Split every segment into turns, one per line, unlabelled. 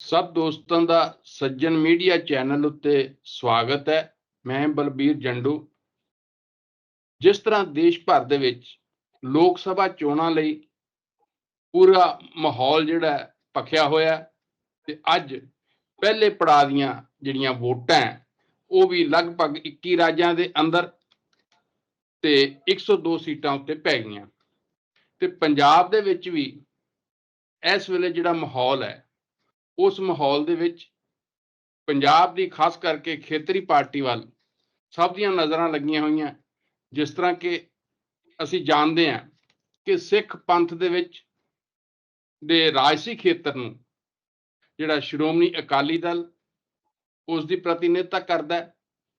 ਸਭ ਦੋਸਤਾਂ ਦਾ ਸੱਜਣ media channel ਉੱਤੇ ਸਵਾਗਤ ਹੈ। ਮੈਂ ਬਲਬੀਰ ਜੰਡੂ। ਜਿਸ ਤਰ੍ਹਾਂ ਦੇਸ਼ ਭਰ ਦੇ ਵਿੱਚ ਲੋਕ ਸਭਾ ਚੋਣਾਂ ਲਈ ਪੂਰਾ ਮਾਹੌਲ ਜਿਹੜਾ ਹੈ ਭਖਿਆ ਹੋਇਆ ਹੈ ਤੇ ਅੱਜ ਪਹਿਲੇ ਪੜਾਅ ਦੀਆਂ ਜਿਹੜੀਆਂ ਵੋਟਾਂ ਹੈ, ਉਹ ਵੀ ਲਗਭਗ 21 ਰਾਜਾਂ ਦੇ ਅੰਦਰ ਤੇ 102 ਸੀਟਾਂ ਉੱਤੇ ਪੈ ਗਈਆਂ। ਤੇ ਪੰਜਾਬ ਦੇ ਵਿੱਚ ਵੀ ਇਸ ਵੇਲੇ ਜਿਹੜਾ ਮਾਹੌਲ ਹੈ ਉਸ ਮਾਹੌਲ ਦੇ ਵਿੱਚ ਪੰਜਾਬ ਦੀ ਖਾਸ ਕਰਕੇ ਖੇਤਰੀ ਪਾਰਟੀ ਵੱਲ ਸਭ ਦੀਆਂ ਨਜ਼ਰਾਂ ਲੱਗੀਆਂ ਹੋਈਆਂ, ਜਿਸ ਤਰ੍ਹਾਂ ਕਿ ਅਸੀਂ ਜਾਣਦੇ ਹਾਂ ਕਿ ਸਿੱਖ ਪੰਥ ਦੇ ਵਿੱਚ ਦੇ ਰਾਜਸੀ ਖੇਤਰ ਨੂੰ ਜਿਹੜਾ ਸ਼੍ਰੋਮਣੀ ਅਕਾਲੀ ਦਲ ਉਸ ਦੀ ਪ੍ਰਤੀਨਿਧਤਾ ਕਰਦਾ ਹੈ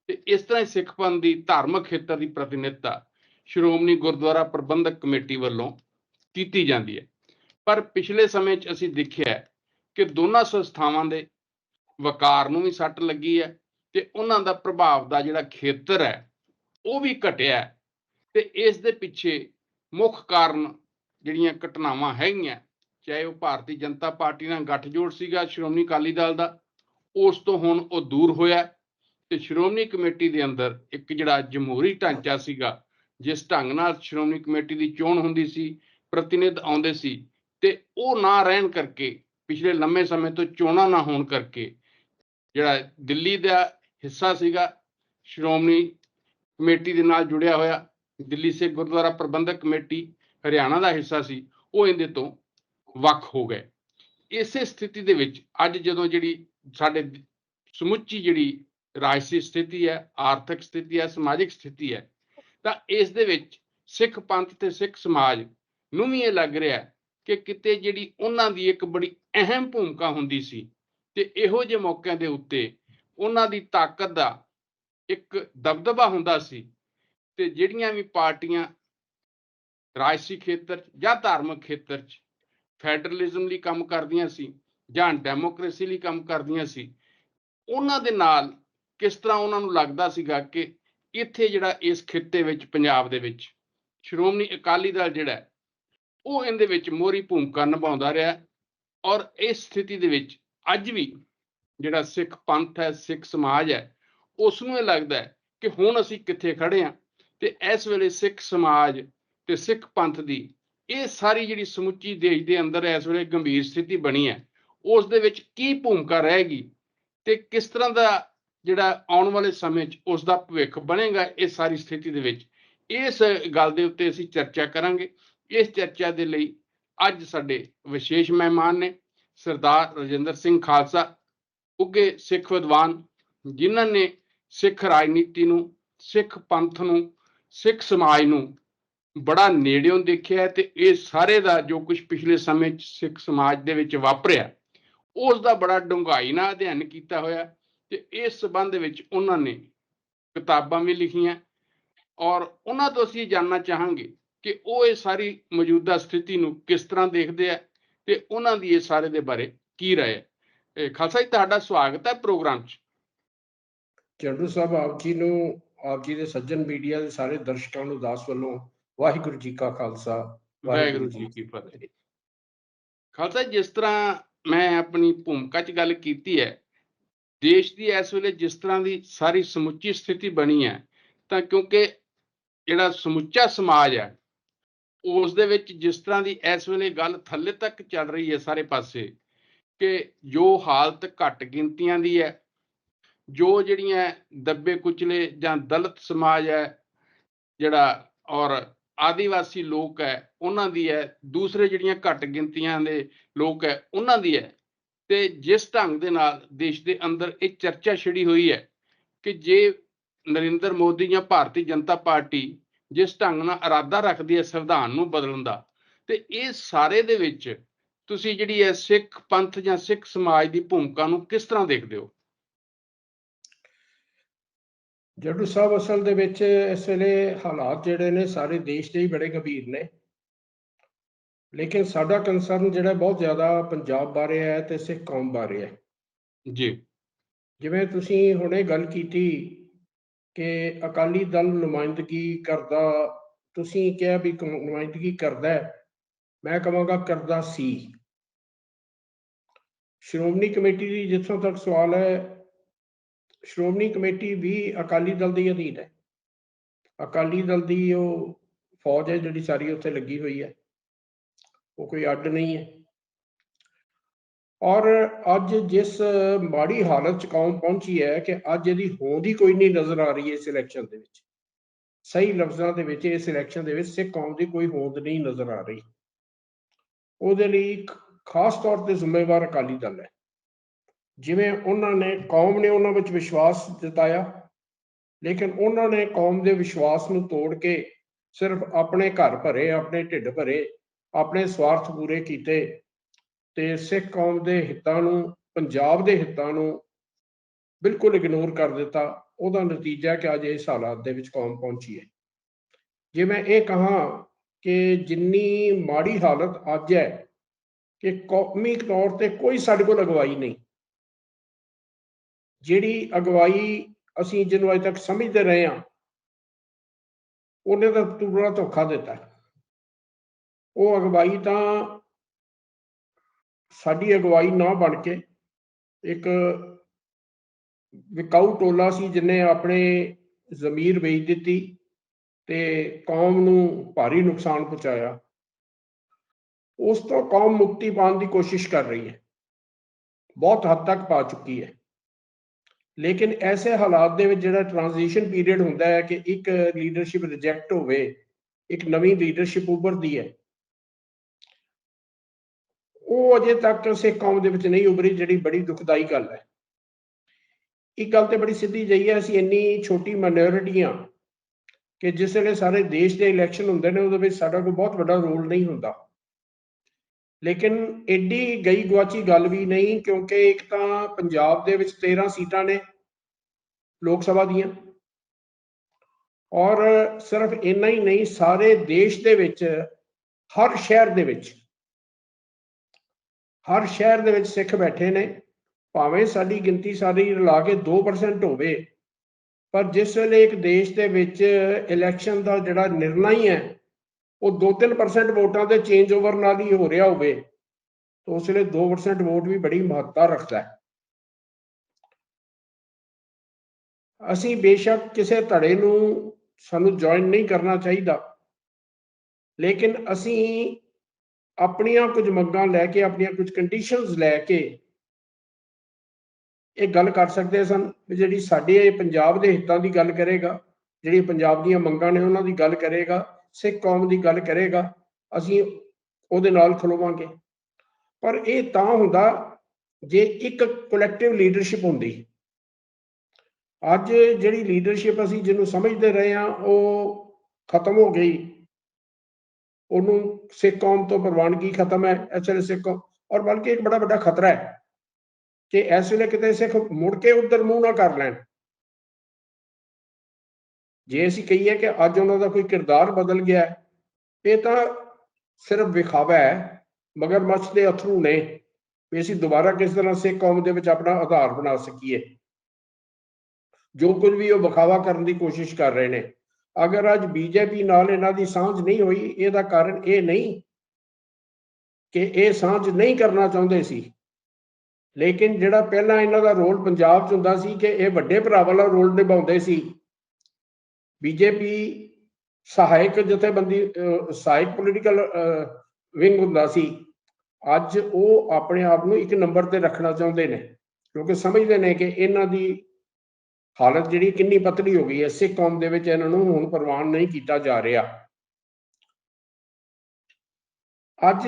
ਤੇ ਇਸ ਤਰ੍ਹਾਂ ਹੀ ਸਿੱਖ ਪੰਥ ਦੀ ਧਾਰਮਿਕ ਖੇਤਰ ਦੀ ਪ੍ਰਤੀਨਿਧਤਾ ਸ਼੍ਰੋਮਣੀ ਗੁਰਦੁਆਰਾ ਪ੍ਰਬੰਧਕ ਕਮੇਟੀ ਵੱਲੋਂ ਕੀਤੀ ਜਾਂਦੀ ਹੈ। ਪਰ ਪਿਛਲੇ ਸਮੇਂ 'ਚ ਅਸੀਂ ਦੇਖਿਆ ਕਿ ਦੋਨਾਂ ਸੰਸਥਾਵਾਂ ਦੇ ਵਕਾਰ ਨੂੰ ਵੀ ਸੱਟ ਲੱਗੀ ਹੈ ਤੇ ਉਹਨਾਂ ਦਾ ਪ੍ਰਭਾਵ ਦਾ ਜਿਹੜਾ ਖੇਤਰ ਹੈ, ਉਹ ਵੀ ਘਟਿਆ ਹੈ ਤੇ ਇਸ ਦੇ ਪਿੱਛੇ ਮੁੱਖ ਕਾਰਨ ਜਿਹੜੀਆਂ ਘਟਨਾਵਾਂ ਹੈਗੀਆਂ, ਚਾਹੇ ਉਹ ਭਾਰਤੀ ਜਨਤਾ ਪਾਰਟੀ ਨਾਲ ਗੱਠਜੋੜ ਸੀਗਾ, ਸ਼੍ਰੋਮਣੀ ਅਕਾਲੀ ਦਲ ਦਾ, ਉਸ ਤੋਂ ਹੁਣ ਉਹ ਦੂਰ ਹੋਇਆ ਤੇ ਸ਼੍ਰੋਮਣੀ ਕਮੇਟੀ ਦੇ ਅੰਦਰ ਇੱਕ ਜਿਹੜਾ ਜਮਹੂਰੀ ਢਾਂਚਾ ਸੀਗਾ, ਜਿਸ ਢੰਗ ਨਾਲ ਸ਼੍ਰੋਮਣੀ ਕਮੇਟੀ ਦੀ ਚੋਣ ਹੁੰਦੀ ਸੀ, ਪ੍ਰਤੀਨਿਧ ਆਉਂਦੇ ਸੀ ਤੇ ਉਹ ਨਾ ਰਹਿਣ ਕਰਕੇ ਪਿਛਲੇ ਲੰਮੇ ਸਮੇਂ ਤੋਂ ਚੋਣਾਂ ਨਾ ਹੋਣ ਕਰਕੇ ਜਿਹੜਾ ਦਿੱਲੀ ਦਾ ਹਿੱਸਾ ਸੀਗਾ, ਸ਼੍ਰੋਮਣੀ ਕਮੇਟੀ ਦੇ ਨਾਲ ਜੁੜਿਆ ਹੋਇਆ, ਦਿੱਲੀ ਸਿੱਖ ਗੁਰਦੁਆਰਾ ਪ੍ਰਬੰਧਕ ਕਮੇਟੀ ਹਰਿਆਣਾ ਦਾ ਹਿੱਸਾ ਸੀ, ਉਹ ਇਹਦੇ ਤੋਂ ਵੱਖ ਹੋ ਗਏ। ਇਸੇ ਸਥਿਤੀ ਦੇ ਵਿੱਚ ਅੱਜ ਜਦੋਂ ਜਿਹੜੀ ਸਾਡੇ ਸਮੁੱਚੀ ਜਿਹੜੀ ਰਾਜਸੀ ਸਥਿਤੀ ਹੈ, ਆਰਥਿਕ ਸਥਿਤੀ ਹੈ, ਸਮਾਜਿਕ ਸਥਿਤੀ ਹੈ, ਤਾਂ ਇਸ ਦੇ ਵਿੱਚ ਸਿੱਖ ਪੰਥ ਤੇ ਸਿੱਖ ਸਮਾਜ ਨੂੰ ਵੀ ਇਹ ਲੱਗ ਰਿਹਾ ਕਿ ਕਿਤੇ ਜਿਹੜੀ ਉਹਨਾਂ ਦੀ ਇੱਕ ਬੜੀ ਅਹਿਮ ਭੂਮਿਕਾ ਹੁੰਦੀ ਸੀ ਤੇ ਇਹੋ ਜਿਹੇ ਮੌਕਿਆਂ ਦੇ ਉੱਤੇ ਉਹਨਾਂ ਦੀ ਤਾਕਤ ਦਾ ਇੱਕ ਦਬਦਬਾ ਹੁੰਦਾ ਸੀ ਤੇ ਜਿਹੜੀਆਂ ਵੀ ਪਾਰਟੀਆਂ ਰਾਜਸੀ ਖੇਤਰ 'ਚ ਜਾਂ ਧਾਰਮਿਕ ਖੇਤਰ 'ਚ ਫੈਡਰਲਿਜ਼ਮ ਲਈ ਕੰਮ ਕਰਦੀਆਂ ਸੀ ਜਾਂ ਡੈਮੋਕ੍ਰੇਸੀ ਲਈ ਕੰਮ ਕਰਦੀਆਂ ਸੀ, ਉਹਨਾਂ ਦੇ ਨਾਲ ਕਿਸ ਤਰ੍ਹਾਂ ਉਹਨਾਂ ਨੂੰ ਲੱਗਦਾ ਸੀਗਾ ਕਿ ਇੱਥੇ ਜਿਹੜਾ ਇਸ ਖਿੱਤੇ ਵਿੱਚ, ਪੰਜਾਬ ਦੇ ਵਿੱਚ ਸ਼੍ਰੋਮਣੀ ਅਕਾਲੀ ਦਲ ਜਿਹੜਾ ਉਹ ਇਹਦੇ ਵਿੱਚ ਮੋਹਰੀ ਭੂਮਿਕਾ ਨਿਭਾਉਂਦਾ ਰਿਹਾ ਔਰ ਇਸ ਸਥਿਤੀ ਦੇ ਵਿੱਚ ਅੱਜ ਵੀ ਜਿਹੜਾ ਸਿੱਖ ਪੰਥ ਹੈ, ਸਿੱਖ ਸਮਾਜ ਹੈ ਉਸ ਨੂੰ ਇਹ ਲੱਗਦਾ ਹੈ ਕਿ ਹੁਣ ਅਸੀਂ ਕਿੱਥੇ ਖੜੇ ਆ ਤੇ ਇਸ ਵੇਲੇ ਸਿੱਖ ਸਮਾਜ ਤੇ ਸਿੱਖ ਪੰਥ ਦੀ ਇਹ ਸਾਰੀ ਜਿਹੜੀ ਸਮੁੱਚੀ ਦੇਸ਼ ਦੇ ਅੰਦਰ ਇਸ ਵੇਲੇ ਗੰਭੀਰ ਸਥਿਤੀ ਬਣੀ ਹੈ, ਉਸ ਦੇ ਵਿੱਚ ਕੀ ਭੂਮਿਕਾ ਰਹੇਗੀ ਤੇ ਕਿਸ ਤਰ੍ਹਾਂ ਦਾ ਜਿਹੜਾ ਆਉਣ ਵਾਲੇ ਸਮੇਂ 'ਚ ਉਸ ਦਾ ਭਵਿੱਖ ਬਣੇਗਾ, ਇਹ ਸਾਰੀ ਸਥਿਤੀ ਦੇ ਵਿੱਚ ਇਸ ਗੱਲ ਦੇ ਉੱਤੇ ਅਸੀਂ ਚਰਚਾ ਕਰਾਂਗੇ। ਇਸ ਚਰਚਾ ਦੇ ਲਈ ਅੱਜ ਸਾਡੇ ਵਿਸ਼ੇਸ਼ ਮਹਿਮਾਨ ਨੇ ਸਰਦਾਰ ਰਜਿੰਦਰ ਸਿੰਘ ਖਾਲਸਾ ਉੱਗੇ ਸਿੱਖ ਵਿਦਵਾਨ, ਜਿਨ੍ਹਾਂ ਨੇ ਸਿੱਖ ਰਾਜਨੀਤੀ ਨੂੰ, ਸਿੱਖ ਪੰਥ ਨੂੰ, ਸਿੱਖ ਸਮਾਜ ਨੂੰ ਬੜਾ ਨੇੜਿਓਂ ਦੇਖਿਆ ਹੈ ਤੇ ਇਹ ਸਾਰੇ ਦਾ ਜੋ ਕੁਝ ਪਿਛਲੇ ਸਮੇਂ 'ਚ ਸਿੱਖ ਸਮਾਜ ਦੇ ਵਿੱਚ ਵਾਪਰਿਆ ਉਸ ਦਾ ਬੜਾ ਡੂੰਘਾਈ ਨਾਲ ਅਧਿਐਨ ਕੀਤਾ ਹੋਇਆ ਤੇ ਇਸ ਸਬੰਧ ਵਿੱਚ ਉਹਨਾਂ ਨੇ ਕਿਤਾਬਾਂ ਵੀ ਲਿਖੀਆਂ ਔਰ ਉਹਨਾਂ ਤੋਂ ਅਸੀਂ ਜਾਨਣਾ ਚਾਹਾਂਗੇ ਕਿ ਉਹ ਇਹ ਸਾਰੀ ਮੌਜੂਦਾ ਸਥਿਤੀ ਨੂੰ ਕਿਸ ਤਰ੍ਹਾਂ ਦੇਖਦੇ ਆ ਤੇ ਉਹਨਾਂ ਦੀ ਇਹ ਸਾਰੇ ਦੇ ਬਾਰੇ ਕੀ ਰਾਏ ਹੈ ਖਾਲਸਾ ਜੀ ਤੁਹਾਡਾ ਸਵਾਗਤ ਹੈ ਪ੍ਰੋਗਰਾਮ 'ਚ।
ਚੰਡੂ ਸਾਹਿਬ ਆਪ ਜੀ ਨੂੰ ਆਪ ਜੀ ਦੇ ਸੱਜਣ ਮੀਡੀਆ ਦੇ ਸਾਰੇ ਦਰਸ਼ਕਾਂ ਨੂੰ ਦਾਸ ਵੱਲੋਂ ਵਾਹਿਗੁਰੂ ਜੀ ਕਾ ਖਾਲਸਾ
ਵਾਹਿਗੁਰੂ ਜੀ ਕੀ ਫਤਿਹ। ਖਾਲਸਾ ਜਿਸ ਤਰ੍ਹਾਂ ਮੈਂ ਆਪਣੀ ਭੂਮਿਕਾ 'ਚ ਗੱਲ ਕੀਤੀ ਹੈ ਦੇਸ਼ ਦੀ ਇਸ ਵੇਲੇ ਜਿਸ ਤਰ੍ਹਾਂ ਦੀ ਸਾਰੀ ਸਮੁੱਚੀ ਸਥਿਤੀ ਬਣੀ ਹੈ ਤਾਂ ਕਿਉਂਕਿ ਜਿਹੜਾ ਸਮੁੱਚਾ ਸਮਾਜ ਹੈ ਉਸ ਦੇ ਵਿੱਚ ਜਿਸ ਤਰ੍ਹਾਂ ਦੀ ਇਸ ਵੇਲੇ ਗੱਲ ਥੱਲੇ ਤੱਕ ਚੱਲ ਰਹੀ ਹੈ ਸਾਰੇ ਪਾਸੇ, ਕਿ ਜੋ ਹਾਲਤ ਘੱਟ ਗਿਣਤੀਆਂ ਦੀ ਹੈ, ਜੋ ਜਿਹੜੀਆਂ ਦੱਬੇ ਕੁਚਲੇ ਜਾਂ ਦਲਿਤ ਸਮਾਜ ਹੈ, ਜਿਹੜਾ ਔਰ ਆਦੀਵਾਸੀ ਲੋਕ ਹੈ, ਉਹਨਾਂ ਦੀ ਹੈ, ਦੂਸਰੇ ਜਿਹੜੀਆਂ ਘੱਟ ਗਿਣਤੀਆਂ ਦੇ ਲੋਕ ਹੈ, ਉਹਨਾਂ ਦੀ ਹੈ, ਤੇ ਜਿਸ ਢੰਗ ਦੇ ਨਾਲ ਦੇਸ਼ ਦੇ ਅੰਦਰ ਇਹ ਚਰਚਾ ਛਿੜੀ ਹੋਈ ਹੈ ਕਿ ਜੇ ਨਰਿੰਦਰ ਮੋਦੀ ਜਾਂ ਭਾਰਤੀ ਜਨਤਾ ਪਾਰਟੀ ਜਿਸ ਢੰਗ ਨਾਲ ਇਰਾਦਾ ਰੱਖਦੀ ਹੈ ਸੰਵਿਧਾਨ ਨੂੰ ਬਦਲਣ ਦਾ ਤੇ ਇਹ ਸਾਰੇ ਦੇ ਵਿੱਚ ਤੁਸੀਂ ਜਿਹੜੀ ਹੈ ਸਿੱਖ ਪੰਥ ਜਾਂ ਸਿੱਖ ਸਮਾਜ ਦੀ ਭੂਮਿਕਾ ਨੂੰ ਕਿਸ ਤਰ੍ਹਾਂ ਦੇਖਦੇ ਹੋ?
ਜੱਡੂ ਸਾਹਿਬ ਅਸਲ ਦੇ ਵਿੱਚ ਇਸ ਵੇਲੇ ਹਾਲਾਤ ਜਿਹੜੇ ਨੇ ਸਾਰੇ ਦੇਸ਼ ਦੇ ਹੀ ਬੜੇ ਗੰਭੀਰ ਨੇ। ਲੇਕਿਨ ਸਾਡਾ ਕੰਸਰਨ ਜਿਹੜਾ ਬਹੁਤ ਜ਼ਿਆਦਾ ਪੰਜਾਬ ਬਾਰੇ ਹੈ ਤੇ ਸਿੱਖ ਕੌਮ ਬਾਰੇ ਹੈ।
ਜੀ।
ਜਿਵੇਂ ਤੁਸੀਂ ਹੁਣੇ ਗੱਲ ਕੀਤੀ ਕਿ ਅਕਾਲੀ ਦਲ ਨੁਮਾਇੰਦਗੀ ਕਰਦਾ, ਤੁਸੀਂ ਕਿਹਾ ਵੀ ਨੁਮਾਇੰਦਗੀ ਕਰਦਾ ਹੈ। ਮੈਂ ਕਹਾਂਗਾ ਕਰਦਾ ਸੀ। ਸ਼੍ਰੋਮਣੀ ਕਮੇਟੀ ਦੀ ਜਿੱਥੋਂ ਤੱਕ ਸਵਾਲ ਹੈ, ਸ਼੍ਰੋਮਣੀ ਕਮੇਟੀ ਵੀ ਅਕਾਲੀ ਦਲ ਦੇ ਅਧੀਨ ਹੈ। ਅਕਾਲੀ ਦਲ ਦੀ ਉਹ ਫੌਜ ਹੈ ਜਿਹੜੀ ਸਾਰੀ ਉੱਥੇ ਲੱਗੀ ਹੋਈ ਹੈ। ਉਹ ਕੋਈ ਅੱਡ ਨਹੀਂ ਹੈ। ਔਰ ਅੱਜ ਜਿਸ ਮਾੜੀ ਹਾਲਤ ਚ ਕੌਮ ਪਹੁੰਚੀ ਹੈ ਕਿ ਅੱਜ ਇਹਦੀ ਹੋਂਦ ਹੀ ਕੋਈ ਨਹੀਂ ਨਜ਼ਰ ਆ ਰਹੀ ਇਸ ਇਲੈਕਸ਼ਨ ਦੇ ਵਿੱਚ। ਸਹੀ ਲਫ਼ਜ਼ਾਂ ਦੇ ਵਿੱਚ ਇਸ ਇਲੈਕਸ਼ਨ ਦੇ ਵਿੱਚ ਸਿੱਖ ਕੌਮ ਦੀ ਕੋਈ ਹੋਂਦ ਨਹੀਂ ਨਜ਼ਰ ਆ ਰਹੀ। ਉਹਦੇ ਲਈ ਖਾਸ ਤੌਰ ਤੇ ਜ਼ਿੰਮੇਵਾਰ ਅਕਾਲੀ ਦਲ ਹੈ। ਜਿਵੇਂ ਉਹਨਾਂ ਨੇ, ਕੌਮ ਨੇ ਉਹਨਾਂ ਵਿੱਚ ਵਿਸ਼ਵਾਸ ਜਤਾਇਆ, ਲੇਕਿਨ ਉਹਨਾਂ ਨੇ ਕੌਮ ਦੇ ਵਿਸ਼ਵਾਸ ਨੂੰ ਤੋੜ ਕੇ ਸਿਰਫ ਆਪਣੇ ਘਰ ਭਰੇ, ਆਪਣੇ ਢਿੱਡ ਭਰੇ, ਆਪਣੇ ਸਵਾਰਥ ਪੂਰੇ ਕੀਤੇ। ਤੇ ਸਿੱਖ ਕੌਮ ਦੇ ਹਿੱਤਾਂ ਨੂੰ, ਪੰਜਾਬ ਦੇ ਹਿੱਤਾਂ ਨੂੰ ਬਿਲਕੁਲ ਇਗਨੋਰ ਕਰ ਦਿੱਤਾ, ਉਹਦਾ ਨਤੀਜਾ ਕਿ ਅੱਜ ਇਸ ਹਾਲਾਤ ਦੇ ਵਿੱਚ ਕੌਮ ਪਹੁੰਚੀ ਹੈ। ਜੇ ਮੈਂ ਇਹ ਕਹਾਂ ਕਿ ਜਿੰਨੀ ਮਾੜੀ ਹਾਲਤ ਅੱਜ ਹੈ ਕਿ ਕੌਮੀ ਤੌਰ ਤੇ ਕੋਈ ਸਾਡੇ ਕੋਲ ਅਗਵਾਈ ਨਹੀਂ, ਜਿਹੜੀ ਅਗਵਾਈ ਅਸੀਂ ਜਿਹਨੂੰ ਅਜੇ ਤੱਕ ਸਮਝਦੇ ਰਹੇ ਹਾਂ, ਉਹਨੇ ਤਾਂ ਪੂਰਾ ਧੋਖਾ ਦਿੱਤਾ। ਉਹ ਅਗਵਾਈ ਤਾਂ ਸਾਡੀ ਅਗਵਾਈ ਨਾ ਬਣ ਕੇ ਇੱਕ ਵਿਕਾਊ ਟੋਲਾ ਸੀ ਜਿਨੇ ਆਪਣੇ ਜ਼ਮੀਰ ਵੇਚ ਦਿੱਤੀ ਤੇ ਕੌਮ ਨੂੰ ਭਾਰੀ ਨੁਕਸਾਨ ਪਹੁੰਚਾਇਆ। ਉਸ ਤੋਂ ਕੌਮ ਮੁਕਤੀ ਪਾਉਣ ਦੀ ਕੋਸ਼ਿਸ਼ ਕਰ ਰਹੀ ਹੈ। ਬਹੁਤ ਹੱਦ ਤੱਕ ਪਾ ਚੁੱਕੀ ਹੈ। ਲੇਕਿਨ ਐਸੇ ਹਾਲਾਤ ਦੇ ਵਿੱਚ ਜਿਹੜਾ ਟ੍ਰਾਂਜੀਸ਼ਨ ਪੀਰੀਅਡ ਹੁੰਦਾ ਹੈ ਕਿ ਇੱਕ ਲੀਡਰਸ਼ਿਪ ਰਿਜੈਕਟ ਹੋਵੇ, ਇੱਕ ਨਵੀਂ ਲੀਡਰਸ਼ਿਪ ਉੱਭਰਦੀ ਹੈ ਉਹ ਅਜੇ ਤੱਕ ਸਿੱਖ ਕੌਮ ਦੇ ਵਿੱਚ ਨਹੀਂ ਉਭਰੀ ਜਿਹੜੀ ਬੜੀ ਦੁਖਦਾਈ ਗੱਲ ਹੈ। ਇੱਕ ਗੱਲ ਤੇ ਬੜੀ ਸਿੱਧੀ ਜਈ ਹੈ, ਅਸੀਂ ਇੰਨੀ ਛੋਟੀ ਮਾਈਨੋਰਿਟੀ ਆ ਕਿ ਜਿਸ ਵੇਲੇ ਸਾਰੇ ਦੇਸ਼ ਦੇ ਇਲੈਕਸ਼ਨ ਹੁੰਦੇ ਨੇ, ਉਹਦੇ ਵਿੱਚ ਸਾਡਾ ਕੋਈ ਬਹੁਤ ਵੱਡਾ ਰੋਲ ਨਹੀਂ ਹੁੰਦਾ। ਲੇਕਿਨ ਐਡੀ ਗਈ ਗਵਾਚੀ ਗੱਲ ਵੀ ਨਹੀਂ, ਕਿਉਂਕਿ ਇੱਕ ਤਾਂ ਪੰਜਾਬ ਦੇ ਵਿੱਚ 13 ਸੀਟਾਂ ਨੇ ਲੋਕ ਸਭਾ ਦੀਆਂ। ਔਰ ਸਿਰਫ ਇੰਨਾ ਹੀ ਨਹੀਂ, ਸਾਰੇ ਦੇਸ਼ ਦੇ ਵਿੱਚ, ਹਰ ਸ਼ਹਿਰ ਦੇ ਵਿੱਚ ਹਰ ਸ਼ਹਿਰ ਦੇ ਵਿੱਚ ਸਿੱਖ ਬੈਠੇ ਨੇ, ਭਾਵੇਂ ਸਾਡੀ ਗਿਣਤੀ ਸਾਰੀ ਰਲਾ ਕੇ 2% ਹੋਵੇ, ਪਰ ਜਿਸ ਵੇਲੇ ਇੱਕ ਦੇਸ਼ ਦੇ ਵਿੱਚ ਇਲੈਕਸ਼ਨ ਦਾ ਜਿਹੜਾ ਨਿਰਣਾ ਹੀ ਹੈ, ਉਹ 2-3% ਵੋਟਾਂ ਦੇ ਚੇਂਜ ਓਵਰ ਨਾਲ ਹੀ ਹੋ ਰਿਹਾ ਹੋਵੇ, ਤਾਂ ਉਸ ਵੇਲੇ 2% ਵੋਟ ਵੀ ਬੜੀ ਮਹੱਤਤਾ ਰੱਖਦਾ ਹੈ। ਅਸੀਂ ਬੇਸ਼ੱਕ ਕਿਸੇ ਧੜੇ ਨੂੰ ਸਾਨੂੰ ਜੁਆਇਨ ਨਹੀਂ ਕਰਨਾ ਚਾਹੀਦਾ, ਲੇਕਿਨ ਅਸੀਂ ਆਪਣੀਆਂ ਕੁਝ ਮੰਗਾਂ ਲੈ ਕੇ, ਆਪਣੀਆਂ ਕੁਝ ਕੰਡੀਸ਼ਨਸ ਲੈ ਕੇ ਇਹ ਗੱਲ ਕਰ ਸਕਦੇ ਸਨ ਵੀ ਜਿਹੜੀ ਸਾਡੇ ਇਹ ਪੰਜਾਬ ਦੇ ਹਿੱਤਾਂ ਦੀ ਗੱਲ ਕਰੇਗਾ, ਜਿਹੜੀ ਪੰਜਾਬ ਦੀਆਂ ਮੰਗਾਂ ਨੇ ਉਹਨਾਂ ਦੀ ਗੱਲ ਕਰੇਗਾ, ਸਿੱਖ ਕੌਮ ਦੀ ਗੱਲ ਕਰੇਗਾ, ਅਸੀਂ ਉਹਦੇ ਨਾਲ ਖਲੋਵਾਂਗੇ। ਪਰ ਇਹ ਤਾਂ ਹੁੰਦਾ ਜੇ ਇੱਕ ਕਲੈਕਟਿਵ ਲੀਡਰਸ਼ਿਪ ਹੁੰਦੀ। ਅੱਜ ਜਿਹੜੀ ਲੀਡਰਸ਼ਿਪ ਅਸੀਂ ਜਿਹਨੂੰ ਸਮਝਦੇ ਰਹੇ ਹਾਂ, ਉਹ ਖਤਮ ਹੋ ਗਈ। ਉਹਨੂੰ ਸਿੱਖ ਕੌਮ ਤੋਂ ਪ੍ਰਵਾਨਗੀ ਖਤਮ ਹੈ? ਇਸ ਵੇਲੇ ਸਿੱਖ ਕੌਮ ਔਰ ਬਲਕਿ ਇੱਕ ਬੜਾ ਵੱਡਾ ਖਤਰਾ ਹੈ ਕਿ ਇਸ ਵੇਲੇ ਕਿਤੇ ਸਿੱਖ ਮੁੜ ਕੇ ਉਧਰ ਮੂੰਹ ਨਾ ਕਰ ਲੈਣ। ਜੇ ਅਸੀਂ ਕਹੀਏ ਕਿ ਅੱਜ ਉਹਨਾਂ ਦਾ ਕੋਈ ਕਿਰਦਾਰ ਬਦਲ ਗਿਆ ਇਹ ਤਾਂ ਸਿਰਫ ਵਿਖਾਵਾ ਹੈ, ਮਗਰ ਮੱਛ ਦੇ ਅਥਰੂ ਨੇ ਵੀ ਅਸੀਂ ਦੁਬਾਰਾ ਕਿਸ ਤਰ੍ਹਾਂ ਸਿੱਖ ਕੌਮ ਦੇ ਵਿੱਚ ਆਪਣਾ ਆਧਾਰ ਬਣਾ ਸਕੀਏ। ਜੋ ਕੁਝ ਵੀ ਉਹ ਵਿਖਾਵਾ ਕਰਨ ਦੀ ਕੋਸ਼ਿਸ਼ ਕਰ ਰਹੇ ਨੇ। ਅਗਰ ਅੱਜ ਬੀਜੇਪੀ ਨਾਲ ਇਹਨਾਂ ਦੀ ਸਾਂਝ ਨਹੀਂ ਹੋਈ, ਇਹਦਾ ਕਾਰਨ ਇਹ ਨਹੀਂ ਕਿ ਇਹ ਸਾਂਝ ਨਹੀਂ ਕਰਨਾ ਚਾਹੁੰਦੇ ਸੀ। ਲੇਕਿਨ ਜਿਹੜਾ ਪਹਿਲਾਂ ਇਹਨਾਂ ਦਾ ਰੋਲ ਪੰਜਾਬ 'ਚ ਹੁੰਦਾ ਸੀ ਕਿ ਇਹ ਵੱਡੇ ਭਰਾ ਵਾਲਾ ਰੋਲ ਨਿਭਾਉਂਦੇ ਸੀ, ਬੀਜੇਪੀ ਸਹਾਇਕ ਜਥੇਬੰਦੀ ਸਹਾਇਕ ਪੋਲੀਟੀਕਲ ਵਿੰਗ ਹੁੰਦਾ ਸੀ, ਅੱਜ ਉਹ ਆਪਣੇ ਆਪ ਨੂੰ ਇੱਕ ਨੰਬਰ ਤੇ ਰੱਖਣਾ ਚਾਹੁੰਦੇ ਨੇ, ਕਿਉਂਕਿ ਸਮਝਦੇ ਨੇ ਕਿ ਇਹਨਾਂ ਦੀ ਹਾਲਤ ਜਿਹੜੀ ਕਿੰਨੀ ਪਤਲੀ ਹੋ ਗਈ ਹੈ, ਸਿੱਖ ਕੌਮ ਦੇ ਵਿੱਚ ਇਹਨਾਂ ਨੂੰ ਹੁਣ ਪ੍ਰਵਾਨ ਨਹੀਂ ਕੀਤਾ ਜਾ ਰਿਹਾ। ਅੱਜ